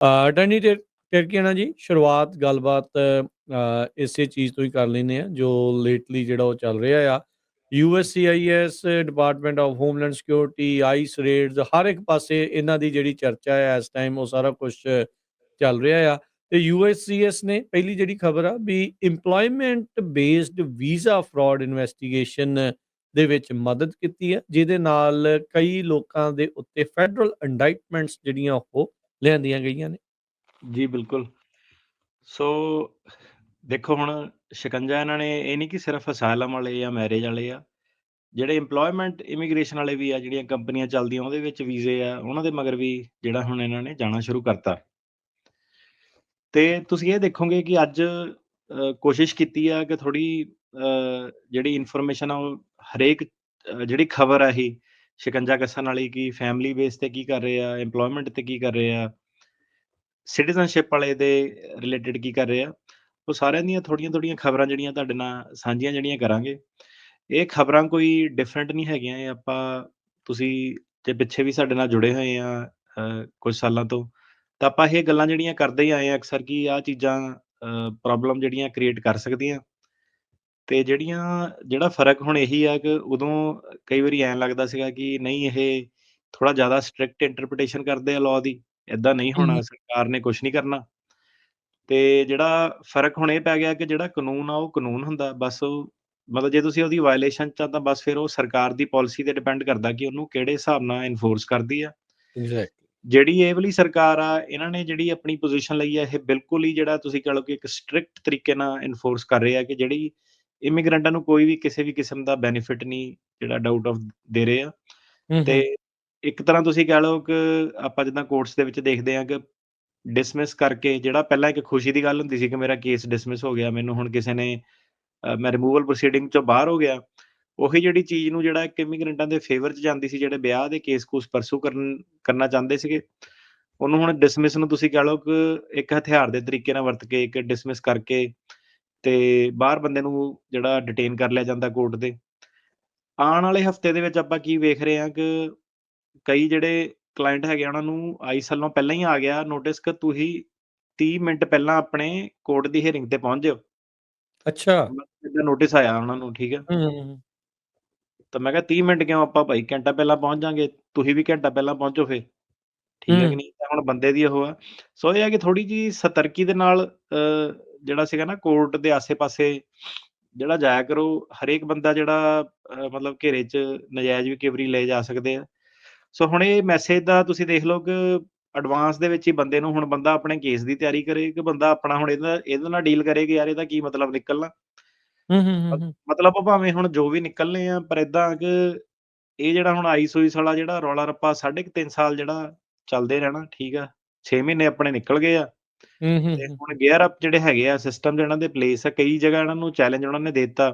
ਅ, ਟਨੀ ਟਿਰ ਟਿਰਕੀਆਣਾ ਜੀ ਸ਼ੁਰੂਆਤ ਗੱਲਬਾਤ ਇਸੇ ਚੀਜ਼ ਤੋਂ ਹੀ ਕਰ ਲੈਂਦੇ ਆ ਜੋ ਲੇਟਲੀ ਜਿਹੜਾ ਉਹ ਚੱਲ ਰਿਹਾ ਆ। USCIS department of homeland security ICE raids ਹਰ ਇੱਕ ਪਾਸੇ ਇਹਨਾਂ ਦੀ ਜਿਹੜੀ ਚਰਚਾ ਹੈ ਇਸ ਟਾਈਮ ਉਹ ਸਾਰਾ ਕੁਝ ਚੱਲ ਰਿਹਾ ਆ। ਤੇ ਯੂਐਸਸੀਐਸ ਨੇ ਪਹਿਲੀ ਜਿਹੜੀ ਖਬਰ ਆ ਵੀ EMPLOYMENT based visa fraud investigation ਦੇ ਵਿੱਚ ਮਦਦ ਕੀਤੀ ਹੈ ਜਿਹਦੇ ਨਾਲ ਕਈ ਲੋਕਾਂ ਦੇ ਉੱਤੇ ਫੈਡਰਲ ਇੰਡਾਈਟਮੈਂਟਸ ਜਿਹੜੀਆਂ ਉਹ ਲਿਆਂਦੀਆਂ ਗਈਆਂ ਨੇ। ਜੀ ਬਿਲਕੁਲ। ਸੋ ਦੇਖੋ ਹੁਣ ਸ਼ਿਕੰਜਾ ਇਹਨਾਂ ਨੇ ਇਹ ਨਹੀਂ ਕਿ ਸਿਰਫ ਅਸਾਈਲਮ ਵਾਲੇ ਜਾਂ ਮੈਰਿਜ ਵਾਲੇ ਆ ਜਿਹੜੇ EMPLOYMENT ਇਮੀਗ੍ਰੇਸ਼ਨ ਵਾਲੇ ਵੀ ਆ ਜਿਹੜੀਆਂ ਕੰਪਨੀਆਂ ਚੱਲਦੀਆਂ ਉਹਦੇ ਵਿੱਚ ਵੀਜ਼ੇ ਆ ਉਹਨਾਂ ਦੇ ਮਗਰ ਵੀ ਜਿਹੜਾ ਹੁਣ ਇਹਨਾਂ ਨੇ ਜਾਣਾ ਸ਼ੁਰੂ ਕਰਤਾ। ਤੇ ਤੁਸੀਂ ਇਹ ਦੇਖੋਗੇ ਕਿ ਅੱਜ ਅ, ਕੋਸ਼ਿਸ਼ ਕੀਤੀ ਆ ਕਿ ਥੋੜੀ ਜਿਹੜੀ ਇਨਫੋਰਮੇਸ਼ਨ ਆ ਉਹ ਹਰੇਕ ਅ, ਜਿਹੜੀ ਖਬਰ ਆ ਇਹ ਸ਼ਿਕੰਜਾ ਕੱਸਣ ਵਾਲੀ ਕੀ ਫੈਮਿਲੀ ਬੇਸ ਤੇ ਕੀ ਕਰ ਰਹੇ ਆ, EMPLOYMENT ਤੇ ਕੀ ਕਰ ਰਹੇ ਆ ਸਿਟੀਜ਼ਨਸ਼ਿਪ ਵਾਲੇ ਦੇ ਰਿਲੇਟਡ ਕੀ ਕਰ ਰਹੇ ਆ, ਉਹ ਸਾਰਿਆਂ ਦੀਆਂ ਥੋੜੀਆਂ ਥੋੜੀਆਂ ਖਬਰਾਂ ਜਿਹੜੀਆਂ ਤੁਹਾਡੇ ਨਾਲ ਸਾਂਝੀਆਂ ਜਿਹੜੀਆਂ ਕਰਾਂਗੇ। ਇਹ ਖਬਰਾਂ ਕੋਈ ਡਿਫਰੈਂਟ ਨਹੀਂ ਹੈਗੀਆਂ, ਇਹ ਆਪਾਂ ਤੁਸੀਂ ਜੇ ਪਿੱਛੇ ਵੀ ਸਾਡੇ ਨਾਲ ਜੁੜੇ ਹੋਏ ਆ ਕੁਝ ਸਾਲਾਂ ਤੋਂ, ਤਾਂ ਆਪਾਂ ਇਹ ਗੱਲਾਂ ਜਿਹੜੀਆਂ ਕਰਦੇ ਹੀ ਆਏ ਆ, ਅਕਸਰ ਕਿ ਆਹ ਚੀਜ਼ਾਂ ਪ੍ਰੋਬਲਮ ਜਿਹੜੀਆਂ ਕ੍ਰੀਏਟ ਕਰ ਸਕਦੀਆਂ। ਤੇ ਜਿਹੜੀਆਂ ਜਿਹੜਾ ਫ਼ਰਕ ਹੁਣ ਇਹੀ ਆ ਕਿ ਉਦੋਂ ਕਈ ਵਾਰੀ ਐਂ ਲੱਗਦਾ ਸੀਗਾ ਕਿ ਨਹੀਂ ਇਹ ਥੋੜਾ ਜ਼ਿਆਦਾ ਸਟ੍ਰਿਕਟ ਇੰਟਰਪ੍ਰੀਟੇਸ਼ਨ ਕਰਦੇ ਆ ਲਾਅ ਦੀ ਇਦਾਂ ਨਹੀਂ ਹੋਣਾ। ਸਰਕਾਰ ਨੇ ਕੁਝ ਨਹੀਂ ਕਰਨਾ। ਤੇ ਜਿਹੜਾ ਫ਼ਰਕ ਹੁਣ ਇਹ ਪੈ ਗਿਆ ਕਿ ਜਿਹੜਾ ਕਾਨੂੰਨ ਆ ਉਹ ਕਾਨੂੰਨ ਹੁੰਦਾ ਬਸ ਉਹ ਮਤਲਬ ਜੇ ਤੁਸੀਂ ਉਹਦੀ ਵਾਇਲੇਸ਼ਨ ਚ ਤਾਂ ਬਸ ਫਿਰ ਉਹ ਸਰਕਾਰ ਦੀ ਪਾਲਿਸੀ ਤੇ ਡਿਪੈਂਡ ਕਰਦਾ ਕਿ ਉਹਨੂੰ ਕਿਹੜੇ ਹਿਸਾਬ ਨਾਲ ਇਨਫੋਰਸ ਕਰਦੀ ਆ। ਜਿਹੜੀ ਇਹ ਵਾਲੀ ਸਰਕਾਰ ਆ ਇਹਨਾਂ ਨੇ ਜਿਹੜੀ ਆਪਣੀ ਪੋਜੀਸ਼ਨ ਲਈ ਆ ਇਹ ਬਿਲਕੁਲ ਹੀ ਜਿਹੜਾ ਤੁਸੀਂ ਕਹ ਲਓ ਕਿ ਇੱਕ ਸਟ੍ਰਿਕਟ ਤਰੀਕੇ ਨਾਲ ਇਨਫੋਰਸ ਕਰ ਰਹੇ ਆ ਕਿ ਜਿਹੜੀ ਇਮੀਗ੍ਰੈਂਟਾਂ ਨੂੰ ਕੋਈ ਵੀ ਕਿਸੇ ਵੀ ਕਿਸਮ ਦਾ ਬੈਨੀਫਿਟ ਨਹੀਂ ਜਿਹੜਾ ਡਾਊਟ ਆਫ ਦੇ ਰਹੇ ਆ। ਤੇ ਇੱਕ ਤਰ੍ਹਾਂ ਤੁਸੀਂ ਕਹਿ ਲਓ ਕਿ ਆਪਾਂ ਜਿੱਦਾਂ ਕੋਰਟਸ ਦੇ ਵਿੱਚ ਦੇਖਦੇ ਆ ਕਿ ਡਿਸਮਿਸ ਕਰਕੇ ਜਿਹੜਾ ਪਹਿਲਾਂ ਇੱਕ ਖੁਸ਼ੀ ਦੀ ਗੱਲ ਹੁੰਦੀ ਸੀ ਕਿ ਮੇਰਾ ਕੇਸ ਡਿਸਮਿਸ ਹੋ ਗਿਆ ਮੈਨੂੰ ਹੁਣ ਕਿਸੇ ਨੇ ਮੈਂ ਰਿਮੂਵਲ ਪ੍ਰੋਸੀਡਿੰਗ ਚੋਂ ਬਾਹਰ ਹੋ ਗਿਆ। ਉਹੀ ਜਿਹੜੀ ਚੀਜ਼ ਨੂੰ ਜਿਹੜਾ ਇਮੀਗ੍ਰੈਂਟਾਂ ਦੇ ਫੇਵਰ 'ਚ ਜਾਂਦੀ ਸੀ ਜਿਹੜੇ ਵਿਆਹ ਦੇ ਕੇਸ ਕੂਸ ਪਰਸੂ ਕਰਨ ਕਰਨਾ ਚਾਹੁੰਦੇ ਸੀਗੇ ਉਹਨੂੰ ਹੁਣ ਡਿਸਮਿਸ ਨੂੰ ਤੁਸੀਂ ਕਹਿ ਲਓ ਕਿ ਇੱਕ ਹਥਿਆਰ ਦੇ ਤਰੀਕੇ ਨਾਲ ਵਰਤ ਕੇ ਇੱਕ ਡਿਸਮਿਸ ਕਰਕੇ ਤੇ ਬਾਹਰ ਬੰਦੇ ਨੂੰ ਜਿਹੜਾ ਡਿਟੇਨ ਕਰ ਲਿਆ ਜਾਂਦਾ ਕੋਰਟ ਦੇ ਆਉਣ ਵਾਲੇ ਹਫ਼ਤੇ ਦੇ ਵਿੱਚ ਆਪਾਂ ਕੀ ਵੇਖ ਰਹੇ ਹਾਂ ਕਿ ਕਈ ਜਿਹੜੇ ਕਲਾਇੰਟ ਹੈਗੇ ਆ, ਉਹਨਾਂ ਨੂੰ ਆਈਸ ਵੱਲੋਂ ਪਹਿਲਾਂ ਹੀ ਆ ਗਿਆ ਨੋਟਿਸ ਕਿ ਤੁਸੀਂ 30 ਮਿੰਟ ਪਹਿਲਾਂ ਆਪਣੇ ਕੋਰਟ ਦੀ ਹੀਅਰਿੰਗ ਤੇ ਪਹੁੰਚ ਜਾਓ। ਅੱਛਾ। ਇਹਦਾ ਨੋਟਿਸ ਆਇਆ ਉਹਨਾਂ ਨੂੰ ਠੀਕ ਹੈ। ਹਮ ਤਾਂ ਮੈਂ ਕਿਹਾ 30 ਮਿੰਟ ਕਿਉਂ ਆਪਾਂ ਭਾਈ ਘੰਟਾ ਪਹਿਲਾਂ ਪਹੁੰਚ ਜਾਾਂਗੇ? ਤੁਸੀਂ ਵੀ ਘੰਟਾ ਪਹਿਲਾਂ ਪਹੁੰਚੋ ਫੇ ਠੀਕ ਹੈ। ਕਿ ਨਹੀਂ? ਹੁਣ ਬੰਦੇ ਦੀ ਉਹ ਆ। ਸੋ ਇਹ ਹੈ ਕਿ ਥੋੜੀ ਜੀ ਸਤਰਕੀ ਦੇ ਨਾਲ ਅ, ਜਿਹੜਾ ਸੀਗਾ ਨਾ ਕੋਰਟ ਦੇ ਆਸੇ-ਪਾਸੇ ਜਿਹੜਾ ਜਾਇਆ ਕਰੋ ਹਰੇਕ ਬੰਦਾ ਜਿਹੜਾ ਮਤਲਬ ਘੇਰੇ 'ਚ ਨਜਾਇਜ਼ ਵੀ ਕਈ ਵਾਰੀ ਲੈ ਜਾ ਸਕਦੇ ਆ। ਸੋ ਹੁਣ ਇਹ ਮੈਸੇਜ ਦਾ ਤੁਸੀਂ ਦੇਖ ਲਓ ਕਿ ਐਡਵਾਂਸ ਦੇ ਵਿੱਚ ਹੀ ਬੰਦੇ ਨੂੰ ਹੁਣ ਬੰਦਾ ਆਪਣੇ ਕੇਸ ਦੀ ਤਿਆਰੀ ਕਰੇ ਕਿ ਬੰਦਾ ਆਪਣਾ ਹੁਣ ਇਹਦਾ ਇਹਦੇ ਨਾਲ ਡੀਲ ਕਰੇ ਕਿ ਯਾਰ ਇਹਦਾ ਕੀ ਮਤਲਬ ਨਿਕਲਣਾ। ਹਮ ਹਮ ਮਤਲਬ ਭਾਵੇਂ ਹੁਣ ਜੋ ਵੀ ਨਿਕਲਨੇ ਆ ਪਰ ਇਦਾਂ ਕਿ ਇਹ ਜਿਹੜਾ ਹੁਣ ਆਈਸ ਹੋਈਸ ਵਾਲਾ ਜਿਹੜਾ ਰੌਲਾ ਰੱਪਾ ਸਾਢੇ ਕੁ ਤਿੰਨ ਸਾਲ ਜਿਹੜਾ ਚੱਲਦੇ ਰਹਿਣਾ ਠੀਕ ਆ 6 ਮਹੀਨੇ ਆਪਣੇ ਨਿਕਲ ਗਏ ਆ। ਹਮ ਤੇ ਹੁਣ ਗੇਅਰ ਅਪ ਜਿਹੜੇ ਹੈਗੇ ਆ ਸਿਸਟਮ ਜਿਹਨਾਂ ਦੇ ਪਲੇਸ ਆ ਕਈ ਜਗ੍ਹਾ ਇਹਨਾਂ ਨੂੰ ਚੈਲੰਜ ਉਹਨਾਂ ਨੇ ਦੇ ਦਿੱਤਾ।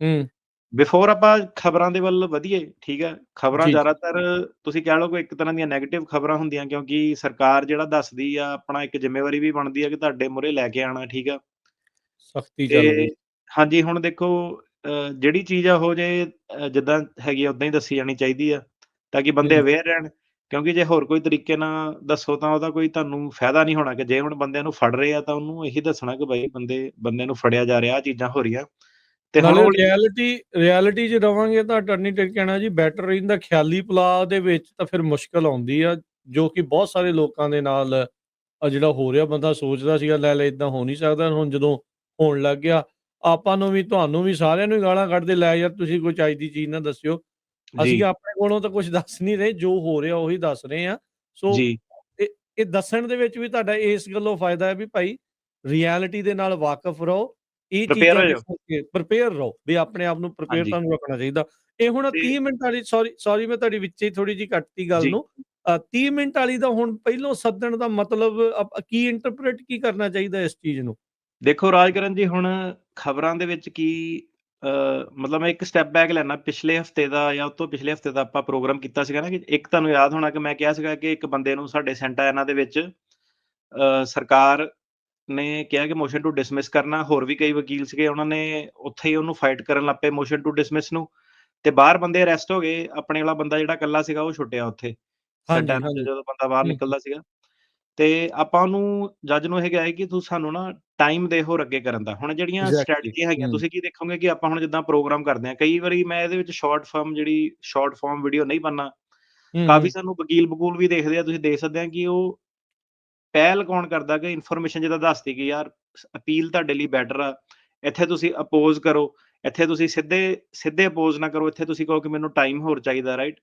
ਹਮ ਬਿਫੋਰ ਆਪਾਂ ਖਬਰਾਂ ਦੇ ਵੱਲ ਵਧੀਏ ਠੀਕ ਆ? ਖਬਰਾਂ। ਜ਼ਿਆਦਾਤਰ ਤੁਸੀਂ ਕਹਿ ਲਓ ਕਿ ਇੱਕ ਤਰ੍ਹਾਂ ਦੀਆਂ 네ਗੇਟਿਵ ਖਬਰਾਂ ਹੁੰਦੀਆਂ ਕਿਉਂਕਿ ਸਰਕਾਰ ਜਿਹੜਾ ਦੱਸਦੀ ਆ ਆਪਣਾ ਇੱਕ ਜ਼ਿੰਮੇਵਾਰੀ ਵੀ ਬਣਦੀ ਆ ਕਿ ਤੁਹਾਡੇ ਮੂਹਰੇ ਲੈ ਕੇ ਆਣਾ ਠੀਕ ਆ? ਸਖਤੀ ਚੱਲ ਰਹੀ ਹਾਂਜੀ ਹੁਣ ਦੇਖੋ ਜਿਹੜੀ ਚੀਜ਼ ਆ ਉਹ ਜੇ ਜਿੱਦਾਂ ਹੈਗੀ ਆ ਉਦਾਂ ਹੀ ਦੱਸੀ ਜਾਣੀ ਚਾਹੀਦੀ ਆ ਤਾਂ ਕਿ ਬੰਦੇ। ਅਵੇਅਰ ਰਹਿਣ। ਕਿਉਂਕਿ ਜੇ ਹੋਰ ਕੋਈ ਤਰੀਕੇ ਨਾਲ ਦੱਸੋ ਤਾਂ ਉਹਦਾ ਕੋਈ ਤੁਹਾਨੂੰ ਫਾਇਦਾ ਨਹੀਂ ਹੋਣਾ ਕਿ ਜੇ ਹੁਣ ਬੰਦਿਆਂ ਨੂੰ ਫੜ ਰਹੇ ਆ ਤਾਂ ਉਹਨੂੰ ਇਹੀ ਦੱਸਣਾ ਕਿ ਭਾਈ ਬੰਦੇ ਬੰਦੇ ਨੂੰ ਫੜਿਆ ਜਾ ਰਿਹਾ ਆ ਚੀਜ਼ਾਂ ਹੋ ਰਹੀਆਂ। ਤੇ ਹੁਣ ਰਿਐਲਿਟੀ ਰਿਐਲਿਟੀ 'ਚ ਰਵਾਂਗੇ ਤਾਂ ਟਰਨੀ ਟਿਕ ਕਹਿਣਾ ਜੀ ਬੈਟਰ ਰਹਿੰਦਾ ਖਿਆਲੀ ਪਲਾਹ ਦੇ ਵਿੱਚ ਤਾਂ ਫਿਰ ਮੁਸ਼ਕਲ ਆਉਂਦੀ ਆ ਜੋ ਕਿ ਬਹੁਤ ਸਾਰੇ ਲੋਕਾਂ ਦੇ ਨਾਲ ਆ ਜਿਹੜਾ ਹੋ ਰਿਹਾ ਬੰਦਾ ਸੋਚਦਾ ਸੀਗਾ ਲੈ ਲੈ ਇਦਾਂ ਹੋ ਨਹੀਂ ਸਕਦਾ ਹੁਣ ਜਦੋਂ ਹੋਣ ਲੱਗ ਗਿਆ ਆਪਾਂ ਨੂੰ ਵੀ ਤੁਹਾਨੂੰ ਵੀ ਸਾਰਿਆਂ ਨੂੰ ਹੀ ਗਾਲਾਂ ਕੱਢਦੇ ਲੈ ਯਾਰ ਤੁਸੀਂ ਕੋਈ ਚੱਜ ਦੀ ਚੀਜ਼ ਨਾ ਦੱਸਿਓ। ਜੀ ਅਸੀਂ ਆਪਣੇ ਕੋਲੋਂ ਤਾਂ ਕੁਝ ਦੱਸ ਨਹੀਂ ਰਹੇ ਜੋ ਹੋ ਰਿਹਾ ਉਹੀ ਦੱਸ ਰਹੇ ਆ ਸੋ ਜੀ ਇਹ ਇਹ ਦੱਸਣ ਦੇ ਵਿੱਚ ਵੀ ਤੁਹਾਡਾ ਇਸ ਗੱਲੋਂ ਫਾਇਦਾ ਹੈ ਵੀ ਭਾਈ ਰਿਐਲਿਟੀ ਦੇ ਨਾਲ ਵਾਕਿਫ ਰਹੋ ਇਹ ਹੋ ਜਾਓ। ਚੀਜ਼ਾਂ ਪ੍ਰਪੇਅਰ ਰਹੋ ਵੀ ਆਪਣੇ ਆਪ ਨੂੰ ਪ੍ਰਪੇਅਰ ਹਾਂਜੀ। ਤੁਹਾਨੂੰ ਰੱਖਣਾ ਚਾਹੀਦਾ ਇਹ ਹੁਣ ਤੇ- 30 ਮਿੰਟ ਵਾਲੀ ਸੌਰੀ ਸੌਰੀ ਮੈਂ ਤੁਹਾਡੀ ਵਿੱਚ ਹੀ ਥੋੜੀ ਜੀ ਕੱਟਤੀ ਗੱਲ ਜੀ। ਨੂੰ ਅ, 30 ਮਿੰਟ ਵਾਲੀ ਦਾ ਹੁਣ ਪਹਿਲੋਂ ਸੱਦਣ ਦਾ ਮਤਲਬ ਅਪ- ਕੀ ਇੰਟਰਪ੍ਰੀਟ ਕੀ ਕਰਨਾ ਚਾਹੀਦਾ ਇਸ ਚੀਜ਼ ਨੂੰ ਦੇਖੋ ਰਾਜਕਰਨ ਜੀ ਹੁਣ ਖਬਰਾਂ ਦੇ ਵਿੱਚ ਕੀ ਮਤਲਬ ਮੈਂ ਇੱਕ ਸਟੈਪ ਬੈਕ ਲੈਣਾ ਪਿਛਲੇ ਹਫ਼ਤੇ ਦਾ ਜਾਂ ਉਸ ਤੋਂ ਪਿਛਲੇ ਹਫ਼ਤੇ ਦਾ ਆਪਾਂ ਪ੍ਰੋਗਰਾਮ ਕੀਤਾ ਸੀਗਾ ਨਾ ਕਿ ਇੱਕ ਤੁਹਾਨੂੰ ਯਾਦ ਹੋਣਾ ਕਿ ਮੈਂ ਕਿਹਾ ਸੀਗਾ ਕਿ ਇੱਕ ਬੰਦੇ ਨੂੰ ਸਾਡੇ ਸੈਂਟਾਇਨਾ ਦੇ ਵਿੱਚ ਸਰਕਾਰ ਨੇ ਕਿਹਾ ਕਿ ਮੋਸ਼ਨ ਟੂ ਡਿਸਮਿਸ ਕਰਨਾ ਹੋਰ ਵੀ ਕਈ ਵਕੀਲ ਸੀਗੇ ਉਹਨਾਂ ਨੇ ਉੱਥੇ ਹੀ ਉਹਨੂੰ ਫਾਈਟ ਕਰਨ ਲੱਗ ਪਏ ਮੋਸ਼ਨ ਟੂ ਡਿਸਮਿਸ ਨੂੰ ਤੇ ਬਾਹਰ ਬੰਦੇ ਅਰੈਸਟ ਹੋ ਗਏ ਆਪਣੇ ਵਾਲਾ ਬੰਦਾ ਜਿਹੜਾ ਇਕੱਲਾ ਸੀਗਾ ਉਹ ਛੁੱਟਿਆ ਉੱਥੇ ਤੋਂ ਜਦੋਂ ਬੰਦਾ ਬਾਹਰ। ਨਿਕਲਦਾ ਸੀਗਾ ਤੇ ਆਪਾਂ ਉਹਨੂੰ ਜੱਜ ਨੂੰ ਇਹ ਕਿਹਾ ਹੈ ਕਿ ਤੂੰ ਸਾਨੂੰ ਨਾ ਟਾਈਮ ਦੇ ਹੋਰ ਅੱਗੇ ਕਰਨ ਦਾ। ਹੁਣ ਜਿਹੜੀਆਂ ਸਟ੍ਰੈਟਜੀਆਂ ਹੈਗੀਆਂ। ਤੁਸੀਂ ਕੀ ਦੇਖੋਗੇ ਕਿ ਆਪਾਂ ਹੁਣ ਜਿੱਦਾਂ ਪ੍ਰੋਗਰਾਮ ਕਰਦੇ ਹਾਂ, ਕਈ ਵਾਰੀ ਮੈਂ ਇਹਦੇ ਵਿੱਚ ਸ਼ਾਰਟ ਫਾਰਮ ਜਿਹੜੀ ਸ਼ਾਰਟ ਫਾਰਮ ਵੀਡੀਓ ਨਹੀਂ। ਹੂੰ, ਕਾਫੀ। ਸਾਨੂੰ ਵਕੀਲ-ਵਕੂਲ ਵੀ ਦੇਖਦੇ ਆ, ਤੁਸੀਂ ਦੇਖ ਸਕਦੇ ਆ ਕਿ ਉਹ ਪਹਿਲ ਕੌਣ ਕਰਦਾ ਕਿ ਇਨਫੋਰਮੇਸ਼ਨ ਜਿੱਦਾਂ ਦੱਸਦੀ ਕਿ ਯਾਰ ਅਪੀਲ ਤੁਹਾਡੇ ਲਈ ਬੈਟਰ ਆ। ਇੱਥੇ ਤੁਸੀਂ ਅਪੋਜ਼ ਕਰੋ, ਇੱਥੇ ਤੁਸੀਂ ਸਿੱਧੇ ਸਿੱਧੇ ਅਪੋਜ਼ ਨਾ ਕਰੋ, ਇੱਥੇ ਤੁਸੀਂ ਕਹੋ ਕਿ ਮੈਨੂੰ ਟਾਈਮ ਹੋਰ ਚਾਹੀਦਾ ਰਾਈਟ?